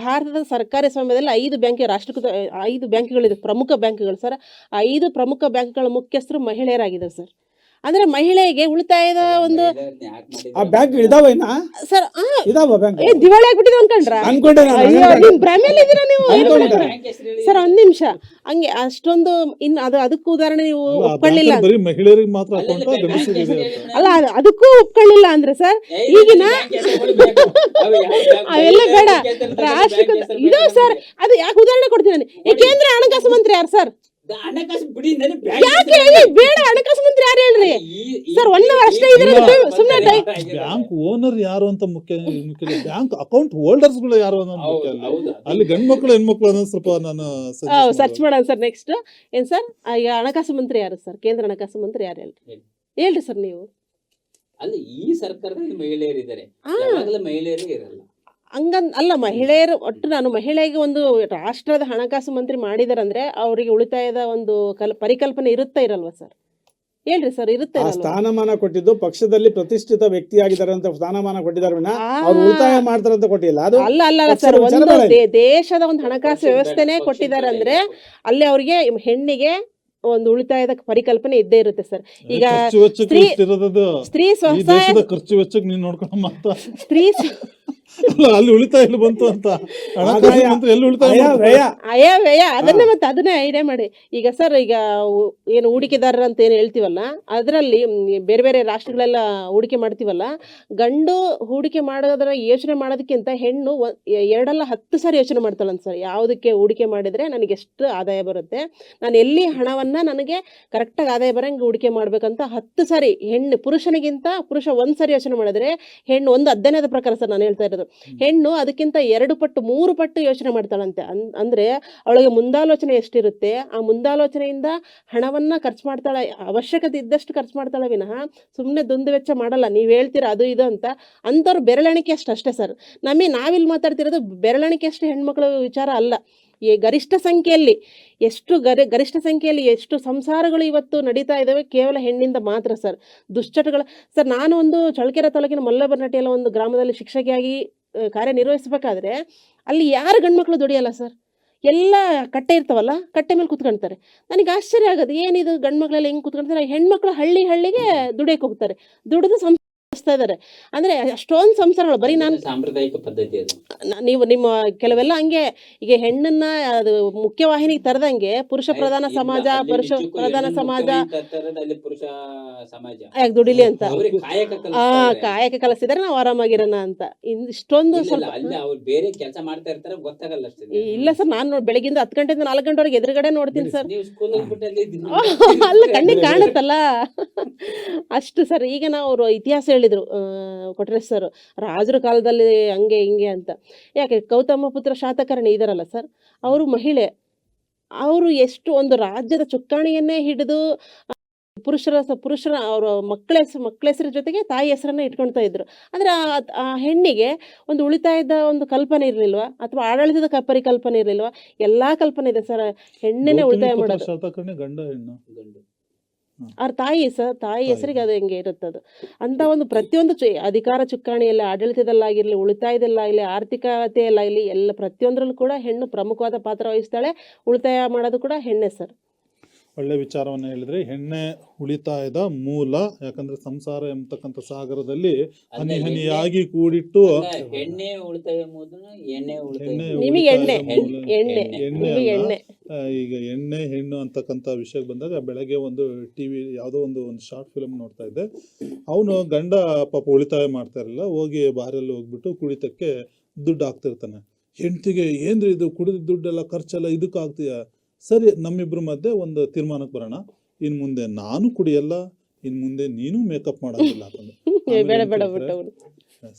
ಭಾರತದ ಸರ್ಕಾರಿ ಸ್ವಾಮ್ಯದಲ್ಲಿ ಐದು ಬ್ಯಾಂಕ್ ರಾಷ್ಟ್ರೀಕೃತ ಐದು ಬ್ಯಾಂಕ್ಗಳಿದೆ ಪ್ರಮುಖ ಬ್ಯಾಂಕ್ಗಳು ಸರ್ ಐದು ಪ್ರಮುಖ ಬ್ಯಾಂಕ್ಗಳ ಮುಖ್ಯಸ್ಥರು ಮಹಿಳೆಯರಾಗಿದ್ದಾರೆ ಸರ್ ಅಂದ್ರೆ ಮಹಿಳೆಗೆ ಉಳಿತಾಯದ ಒಂದು ಆ ಬ್ಯಾಂಕ್ ಇದಾವ ಇನ್ನ? ಸರ್ ಆ ಇದಾವ ಬ್ಯಾಂಕ್ ಏ ದಿವಾಳಿ ಆಗ್ಬಿಟ್ಟಿದೆ ಅನ್ಕೊಂಡ್ರ? ಅನ್ಕೊಂಡೆ ನಾನು, ಅಯ್ಯೋ ಅನ್ಕೊಂಡೆ. ನಿಮ್ ಭ್ರಮೆಯಲ್ಲಿ ಇದೀರಾ ನೀವು? ಅನ್ಕೊಂಡೆ. ಸರ್ ಒಂದ್ ನಿಮಿಷ. ಹಂಗೆ ಅಷ್ಟೊಂದು ಇನ್ ಅದು ಅದಕ್ಕೂ ಉದಾಹರಣೆ ನೀವು ಒಪ್ಕೊಳ್ಳಿಲ್ಲ. ಬ್ಯಾಂಕಲ್ಲಿ ಬರೀ ಮಹಿಳೆಯರಿಗೆ ಮಾತ್ರ ಅಲ್ಲ, ಅಕೌಂಟ್ ಗಂಡಸರಿಗೆ ಇದೆ ಅಂತ. ಅಲ್ಲ ಅದು- ಅದಕ್ಕೂ ಒಪ್ಕೊಳ್ಳಿಲ್ಲ ಅಂದ್ರೆ ಸರ್ ಈಗಿನ (laughs) ಅವೆಲ್ಲ ಬೇಡ. ರಾಷ್ಟ್ರೀಕೃತ ಬ್ಯಾಂಕ್ ಹೆಸ್ರು ಇದು ಬೇಕು ಸರ್. ಅದು ಯಾಕೆ ಉದಾಹರಣೆ ಕೊಡ್ತೀನಿ ನಾನು? ಈ ಕೇಂದ್ರ ಹಣಕಾಸು ಮಂತ್ರಿ ಯಾರು ಸರ್? ಹಣಕಾಸು ಬಿಡಿ ಯಾಕೆ ಹೇಳಿ? ಹಣಕಾಸು ಮಂತ್ರಿ ಯಾರು ಹೇಳ್ರಿ? ಸರ್, ಅಷ್ಟೇ ಇದ್ರೆ? ಬ್ಯಾಂಕ್ ಓನರ್ ಯಾರು ಅಂತ ಮುಖ್ಯ ಮುಖ್ಯ ಬ್ಯಾಂಕ್ ಅಕೌಂಟ್ ಹೋಲ್ಡರ್ಸ್ಗಳು ಯಾರು ಅನ್ನೋದು ಮುಖ್ಯ ಹೌದು, ಅಲ್ಲಿ. ಗಂಡು ಮಕ್ಳು ಹೆಣ್ಮಕ್ಳು ಅನ್ನೋದು ಸ್ವಲ್ಪ ನಾನು suggest ಸರ್ಚ್. ಮಾಡೋಣ ಸರ್ ನೆಕ್ಸ್ಟ್ ಏನ್ ಸರ್? ಈಗ ಹಣಕಾಸು ಮಂತ್ರಿ ಯಾರು ಸರ್? ಕೇಂದ್ರ ಹಣಕಾಸು ಮಂತ್ರಿ ಯಾರು ಹೇಳ್ರಿ? ಹೇಳಿ. ಹೇಳ್ರಿ ಸರ್ ನೀವು. ಅಲ್ಲ ಈ ಸರ್ಕಾರದಲ್ಲಿ ಮಹಿಳೆಯರಿದ್ದಾರೆ. ಇದ್ದಾರೆ ಯಾವಾಗಲೂ ಮಹಿಳೆಯರು ಇರಲ್ಲ. ಹಂಗನ್ ಅಲ್ಲ ಮಹಿಳೆಯರು ಒಟ್ಟು ನಾನು ಮಹಿಳೆಗೆ ಒಂದು ರಾಷ್ಟ್ರದ ಹಣಕಾಸು ಮಂತ್ರಿ ಮಾಡಿದಾರಂದ್ರೆ ಅವರಿಗೆ ಉಳಿತಾಯದ ಒಂದು ಕಲ್ ಪರಿಕಲ್ಪನೆ ಇರುತ್ತಾ ಇರಲ್ವಾ ಸರ್? ಹೇಳ್ರಿ ಸರ್ ಇರುತ್ತೆ ಆ ಸ್ಥಾನಮಾನ ಕೊಟ್ಟಿದ್ದು ಪಕ್ಷದಲ್ಲಿ ಪ್ರತಿಷ್ಠಿತ ವ್ಯಕ್ತಿಯಾಗಿದ್ದಾರೆ ಅಂತ ಸ್ಥಾನಮಾನ ಕೊಟ್ಟಿದ್ದಾರೆ ವಿನ ಅವ್ರು ಉಳಿತಾಯ ಮಾಡ್ತಾರೆ ಅಂತ ಕೊಟ್ಟಿಲ್ಲ. ಅದು ಅಲ್ಲ ಅಲ್ಲ ಅಲ್ಲ ಸರ್ ಒಂದು ದೇ- ದೇಶದ ಒಂದು ಹಣಕಾಸು ವ್ಯವಸ್ಥೆನೆ ಕೊಟ್ಟಿದ್ದಾರೆ ಅಂದ್ರೆ. ಅಲ್ಲಿ ಅವ್ರಿಗೆ ಹೆಣ್ಣಿಗೆ ಒಂದು ಉಳಿತಾಯದ ಪರಿಕಲ್ಪನೆ ಇದ್ದೇ ಇರುತ್ತೆ ಸರ್. ಈಗ ಖರ್ಚು ವೆಚ್ಚಕ್ಕೆ ಸ್ತ್ರೀ- ಸ್ತ್ರೀ ಈ ಸ್ವಸಹಾಯ ದೇಶದ ಖರ್ಚು ವೆಚ್ಚಕ್ಕೆ ನೀನ್ ನೋಡ್ಕೊಂಡು ಮಾತಾ ಸ್ತ್ರೀ ಸ್ವ- ಅಲ್ಲ ಉಳಿತಾಯ ಎಲ್ಲಿ ಬಂತು ಅಂತ. ಎಲ್ಲಿ ಉಳಿತಾಯ ವ್ಯಯ ಅಯ ವ್ಯಯ ಅದನ್ನೇ ಮತ್ತೆ ಅದನ್ನೇ ಐಡಿಯಾ ಮಾಡಿ. ಈಗ ಸರ್ ಈಗ ಏನು ಹೂಡಿಕೆದಾರರು ಅಂತ ಏನು ಹೇಳ್ತೀವಲ್ಲ ಅದರಲ್ಲಿ ಬೇರೆ ಬೇರೆ ರಾಷ್ಟ್ರಗಳೆಲ್ಲ ಹೂಡಿಕೆ ಮಾಡ್ತೀವಲ್ಲ ಗಂಡು ಹೂಡಿಕೆ ಮಾಡೋದ್ರ ಯೋಚನೆ ಮಾಡೋದಕ್ಕಿಂತ ಹೆಣ್ಣು ಎರಡಲ್ಲ ಹತ್ತು ಸಾರಿ ಯೋಚನೆ ಮಾಡ್ತಾಳಂತ ಸರ್ ಯಾವುದಕ್ಕೆ ಹೂಡಿಕೆ ಮಾಡಿದರೆ ನನಗೆ ಎಷ್ಟು ಆದಾಯ ಬರುತ್ತೆ ನಾನು ಎಲ್ಲಿ ಹಣವನ್ನು ನನಗೆ ಕರೆಕ್ಟಾಗಿ ಆದಾಯ ಬರಂಗೆ ಹೂಡಿಕೆ ಮಾಡ್ಬೇಕಂತ ಹತ್ತು ಸಾರಿ ಹೆಣ್ಣು ಪುರುಷನಿಗಿಂತ ಪುರುಷ ಒಂದು ಸಾರಿ ಯೋಚನೆ ಮಾಡಿದ್ರೆ ಹೆಣ್ಣು ಒಂದು ಅಧ್ಯಯನದ ಪ್ರಕಾರ ಸರ್ ನಾನು ಹೇಳ್ತಾ ಇರೋದು. ಹೆಣ್ಣು ಅದಕ್ಕಿಂತ ಎರಡು ಪಟ್ಟು, ಮೂರು ಪಟ್ಟು ಯೋಚನೆ ಮಾಡ್ತಾಳಂತೆ. ಅನ್, ಅಂದರೆ ಅವಳಿಗೆ ಮುಂದಾಲೋಚನೆ ಎಷ್ಟಿರುತ್ತೆ, ಆ ಮುಂದಾಲೋಚನೆಯಿಂದ ಹಣವನ್ನ ಖರ್ಚು ಮಾಡ್ತಾಳೆ, ಅವಶ್ಯಕತೆ ಇದ್ದಷ್ಟು ಖರ್ಚು ಮಾಡ್ತಾಳೆ ವಿನಃ ಸುಮ್ಮನೆ ದುಂದು ವೆಚ್ಚ ಮಾಡಲ್ಲ, ನೀವು ಹೇಳ್ತೀರಾ ಅದು ಇದು ಅಂತ ಅಂಥವ್ರು ಬೆರಳೆಣಿಕೆ ಅಷ್ಟು ಅಷ್ಟೇ ಸರ್. ನಮಗೆ ನಾವಿಲ್ಲಿ ಮಾತಾಡ್ತಿರೋದು ಬೆರಳೆಣಿಕೆ ಅಷ್ಟು ಹೆಣ್ಮಕ್ಳ ವಿಚಾರ ಅಲ್ಲ. ಈ ಗರಿಷ್ಠ ಸಂಖ್ಯೆಯಲ್ಲಿ ಎಷ್ಟು ಗರಿ, ಗರಿಷ್ಠ ಸಂಖ್ಯೆಯಲ್ಲಿ ಎಷ್ಟು ಸಂಸಾರಗಳು ಇವತ್ತು ನಡೀತಾ ಇದ್ದಾವೆ ಕೇವಲ ಹೆಣ್ಣಿಂದ ಮಾತ್ರ ಸರ್. ದುಶ್ಚಟಗಳು, ಸರ್ ನಾನು ಒಂದು ಚಳಕೆರೆ ತಾಲೂಕಿನ ಮಲ್ಲಬರ್ನಟಿಯಲ್ಲ ಒಂದು ಗ್ರಾಮದಲ್ಲಿ ಶಿಕ್ಷಕಿಯಾಗಿ ಕಾರ್ಯನಿರ್ವಹಿಸಬೇಕಾದ್ರೆ ಅಲ್ಲಿ ಯಾರು ಗಂಡ್ಮಕ್ಳು ದುಡಿಯಲ್ಲ ಸರ್? ಎಲ್ಲ ಕಟ್ಟೆ ಇರ್ತಾವಲ್ಲ, ಕಟ್ಟೆ ಮೇಲೆ ಕುತ್ಕೊಳ್ತಾರೆ ನನಗೆ ಆಶ್ಚರ್ಯ ಆಗೋದು, ಏನಿದು ಗಂಡು ಮಕ್ಕಳೆಲ್ಲ ಹೆಂಗೆ ಕುತ್ಕೊಳ್ತಾರೆ ಹೆಣ್ಮಕ್ಳು ಹಳ್ಳಿ ಹಳ್ಳಿಗೆ ದುಡಿಯಕ್ಕೆ ಹೋಗ್ತಾರೆ. ದುಡಿದು ಸಂಸಾರಿಸ್ತಾ ಇದ್ದಾರೆ ಅಂದ್ರೆ ಅಷ್ಟೊಂದು ಸಂಸಾರಗಳು ಬರೀ ನಾನು ಸಾಂಪ್ರದಾಯಿಕ ಪದ್ಧತಿ ನೀವು ನಿಮ್ಮ ಕೆಲವೆಲ್ಲ ಹಂಗೆ ಈಗ ಹೆಣ್ಣನ್ನ ಅದು ಮುಖ್ಯವಾಹಿನಿಗೆ ತರದಂಗೆ ಪುರುಷ ಪ್ರಧಾನ ಸಮಾಜ ಪುರುಷ ಪ್ರಧಾನ ಸಮಾಜ. ಪುರುಷ ಸಮಾಜ. ಯಾಕೆ ದುಡಿಲಿ ಅಂತ. ಹಾ ಕಾಯಕ ಕಲಿಸಿದ್ರೆ ನಾವು ಆರಾಮಾಗಿರೋಣ ಅಂತ. ಇಷ್ಟೊಂದು ಸ್ವಲ್ಪ ಬೇರೆ ಕೆಲಸ ಮಾಡ್ತಾ ಇರ್ತಾರೆ ಗೊತ್ತಾಗಲ್ಲ ಇಲ್ಲ ಸರ್ ನಾನು ಬೆಳಗಿಂದ ಹತ್ತು ಗಂಟೆಯಿಂದ ನಾಲ್ಕು ಗಂಟೆವರೆಗೆ ಎದುರುಗಡೆ ನೋಡ್ತೀನಿ ಸರ್. ಅಲ್ಲಿ (laughs) ಕಣ್ಣಿಗೆ ಕಾಣುತ್ತಲ್ಲ. ಅಷ್ಟು ಸರ್ ಈಗ ನಾವು ಇತಿಹಾಸ ಇತಿಹಾಸ ಹೇಳಿದ್ರು ಕೊಟ್ರೆ ಸರ್ ರಾಜರ ಕಾಲದಲ್ಲಿ ಹಂಗೆ ಹಿಂಗೆ ಅಂತ. ಯಾಕೆ ಗೌತಮ ಪುತ್ರ ಶಾತಕರ್ಣಿ ಇದಾರಲ್ಲ ಸರ್ ಅವರು ಮಹಿಳೆ. ಅವರು ಎಷ್ಟು ಒಂದು ರಾಜ್ಯದ ಚುಕ್ಕಾಣಿಯನ್ನೇ ಹಿಡಿದು ಪುರುಷರ ಸ ಪುರುಷರ ಅವರ ಮಕ್ಕಳ ಹೆಸರು ಮಕ್ಕಳ ಹೆಸರ ಜೊತೆಗೆ ತಾಯಿ ಹೆಸರನ್ನ ಇಟ್ಕೊಳ್ತಾ ಇದ್ರು. ಅಂದರೆ ಆ ಆ ಹೆಣ್ಣಿಗೆ ಒಂದು ಉಳಿತಾಯದ ಒಂದು ಕಲ್ಪನೆ ಇರಲಿಲ್ವ? ಅಥವಾ ಆಡಳಿತದ ಕ- ಪರಿಕಲ್ಪನೆ ಇರಲಿಲ್ವ? ಎಲ್ಲಾ ಕಲ್ಪನೆ ಇದೆ ಸರ್ ಹೆಣ್ಣನ್ನೇ ಉಳಿತಾಯ ಮಾಡೋದು ಶಾತಕರ್ಣಿ ಗಂಡ ಹೆಣ್ಣು ಗಂಡು. ಅವ್ರ ತಾಯಿ ಸರ್ ತಾಯಿ ಹೆಸರಿಗೆ ಅದು ಹೆಂಗೆ ಇರುತ್ತದು. ಅಂತ ಒಂದು ಪ್ರತಿಯೊಂದು ಚು- ಅಧಿಕಾರ ಚುಕ್ಕಾಣಿಯಲ್ಲಿ ಆಡಳಿತದಲ್ಲಾಗಿರಲಿ ಉಳಿತಾಯದಲ್ಲಾಗಲಿ ಆರ್ಥಿಕತೆಯಲ್ಲಾಗಲಿ ಎಲ್ಲ ಪ್ರತಿಯೊಂದರಲ್ಲೂ ಕೂಡ ಹೆಣ್ಣು ಪ್ರಮುಖವಾದ ಪಾತ್ರ ವಹಿಸ್ತಾಳೆ. ಉಳಿತಾಯ ಮಾಡೋದು ಕೂಡ ಹೆಣ್ಣೆ ಸರ್. ಒಳ್ಳೆ ವಿಚಾರವನ್ನು ಹೇಳಿದ್ರೆ. ಹೆಣ್ಣೆ ಉಳಿತಾಯದ ಮೂಲ ಯಾಕಂದ್ರೆ ಸಂಸಾರ ಎಂಬತಕ್ಕಂಥ ಸಾಗರದಲ್ಲಿ ಹನಿ ಹನಿಯಾಗಿ ಕೂಡಿಟ್ಟು ಎಣ್ಣೆ ಉಳಿತಾಯ ಮೊದಲು ಎಣ್ಣೆ ಎಣ್ಣೆ ಎಣ್ಣೆ ಎಣ್ಣೆ ಎಣ್ಣೆ. ಎಣ್ಣೆ. ಈಗ ಎಣ್ಣೆ ಹೆಣ್ಣು ಅಂತಕ್ಕಂಥ ವಿಷಯಕ್ಕೆ ಬಂದಾಗ ಬೆಳಗ್ಗೆ ಒಂದು ಟಿವಿ ಯಾವುದೋ ಒಂದು ಒಂದು ಶಾರ್ಟ್ ಫಿಲಮ್ ನೋಡ್ತಾ ಇದ್ದೆ. ಅವನು ಗಂಡ ಪಾಪ ಉಳಿತಾಯ ಮಾಡ್ತಾ ಇರಲಿಲ್ಲ. ಹೋಗಿ ಬಾರಲ್ಲಿ ಹೋಗ್ಬಿಟ್ಟು ಕುಡಿತಕ್ಕೆ ದುಡ್ಡು ಹಾಕ್ತಿರ್ತಾನೆ. ಹೆಂಡತಿಗೆ ಏನ್ರಿ ಇದು ಕುಡಿದ ದುಡ್ಡೆಲ್ಲ ಖರ್ಚೆಲ್ಲ ಇದಕ್ಕೆ ಆಗ್ತೀಯ ಸರಿ ನಮ್ಮಿಬ್ಬರ ಮಧ್ಯೆ ಒಂದು ತೀರ್ಮಾನಕ್ಕೆ ಬರೋಣ. ಇನ್ನು ಮುಂದೆ ನಾನು ಕುಡಿಯಲ್ಲ ಇನ್ನು ಮುಂದೆ ನೀನು ಮೇಕಪ್ ಮಾಡೋದಿಲ್ಲ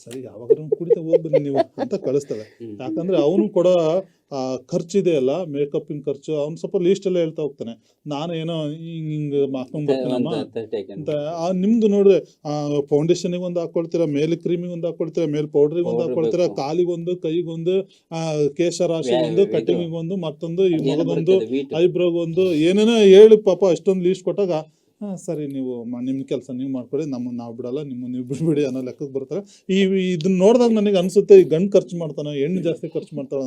ಸರಿ ಯಾವಾಗ ಕುಡಿತ ಹೋಗ್ಬನ್ನಿ ನೀವು ಅಂತ ಕಳಿಸ್ತವೆ. ಯಾಕಂದ್ರೆ ಅವನು ಕೊಡೋ ಆ ಖರ್ಚಿದೆ ಅಲ್ಲ ಮೇಕಪ್ಪಿನ ಖರ್ಚು ಅವ್ನು ಸ್ವಲ್ಪ ಲೀಸ್ಟ್ ಎಲ್ಲ ಹೇಳ್ತಾ ಹೋಗ್ತಾನೆ. ನಾನು ಏನೋ ಹಿಂಗ್ ಹಿಂಗ ಹಾಕೊಂಡ್ ಬರ್ತೀನಮ್ಮ ತಟ್ಟೆಗೆ ಅಂತ ಆ ಫೌಂಡೇಶನ್ ಫೌಂಡೇಶನ್ಗೆ ಒಂದು ಹಾಕೊಳ್ತೀರಾ ಮೇಲ್ ಕ್ರೀಮಿಗೆ ಒಂದು ಹಾಕೊಳ್ತೀರಾ ಮೇಲ್ ಪೌಡರ್ಗೆ ಒಂದು ಹಾಕೊಳ್ತೀರಾ. ಕಾಲಿಗೊಂದು ಕೈಗೊಂದು ಆ ಕೇಶ ರಾಶಿ ಒಂದು ಕಟ್ಟಿಂಗ್ ಒಂದು ಮತ್ತೊಂದು ಈ ಮಗದೊಂದು ಒಂದು. ಐಬ್ರೋಗೊಂದು ಏನೇನೋ ಹೇಳಿ ಪಾಪ ಅಷ್ಟೊಂದು ಲೀಸ್ಟ್ ಕೊಟ್ಟಾಗ ಹಾ, ಸರಿ, ನೀವು ನಿಮ್ಮ ಕೆಲಸ ನೀವು ಮಾಡ್ಕೊಳ್ಳಿ ನಮ್ಮ, ನಾವು ಬಿಡಲ್ಲ ನಿಮ್ಮ ನೀವು ಬಿಡ್ಬಿಡಿ ಅನ್ನೋ ಲೆಕ್ಕಕ್ಕೆ ಬರ್ತಾರೆ. ಈ ಇದನ್ನ ನೋಡಿದಾಗ ನನಗೆ ಅನ್ಸುತ್ತೆ, ಈ ಗಂಡು ಖರ್ಚು ಮಾಡ್ತಾನೆ, ಹೆಣ್ಣು ಜಾಸ್ತಿ ಖರ್ಚು ಮಾಡ್ತಾಳೆ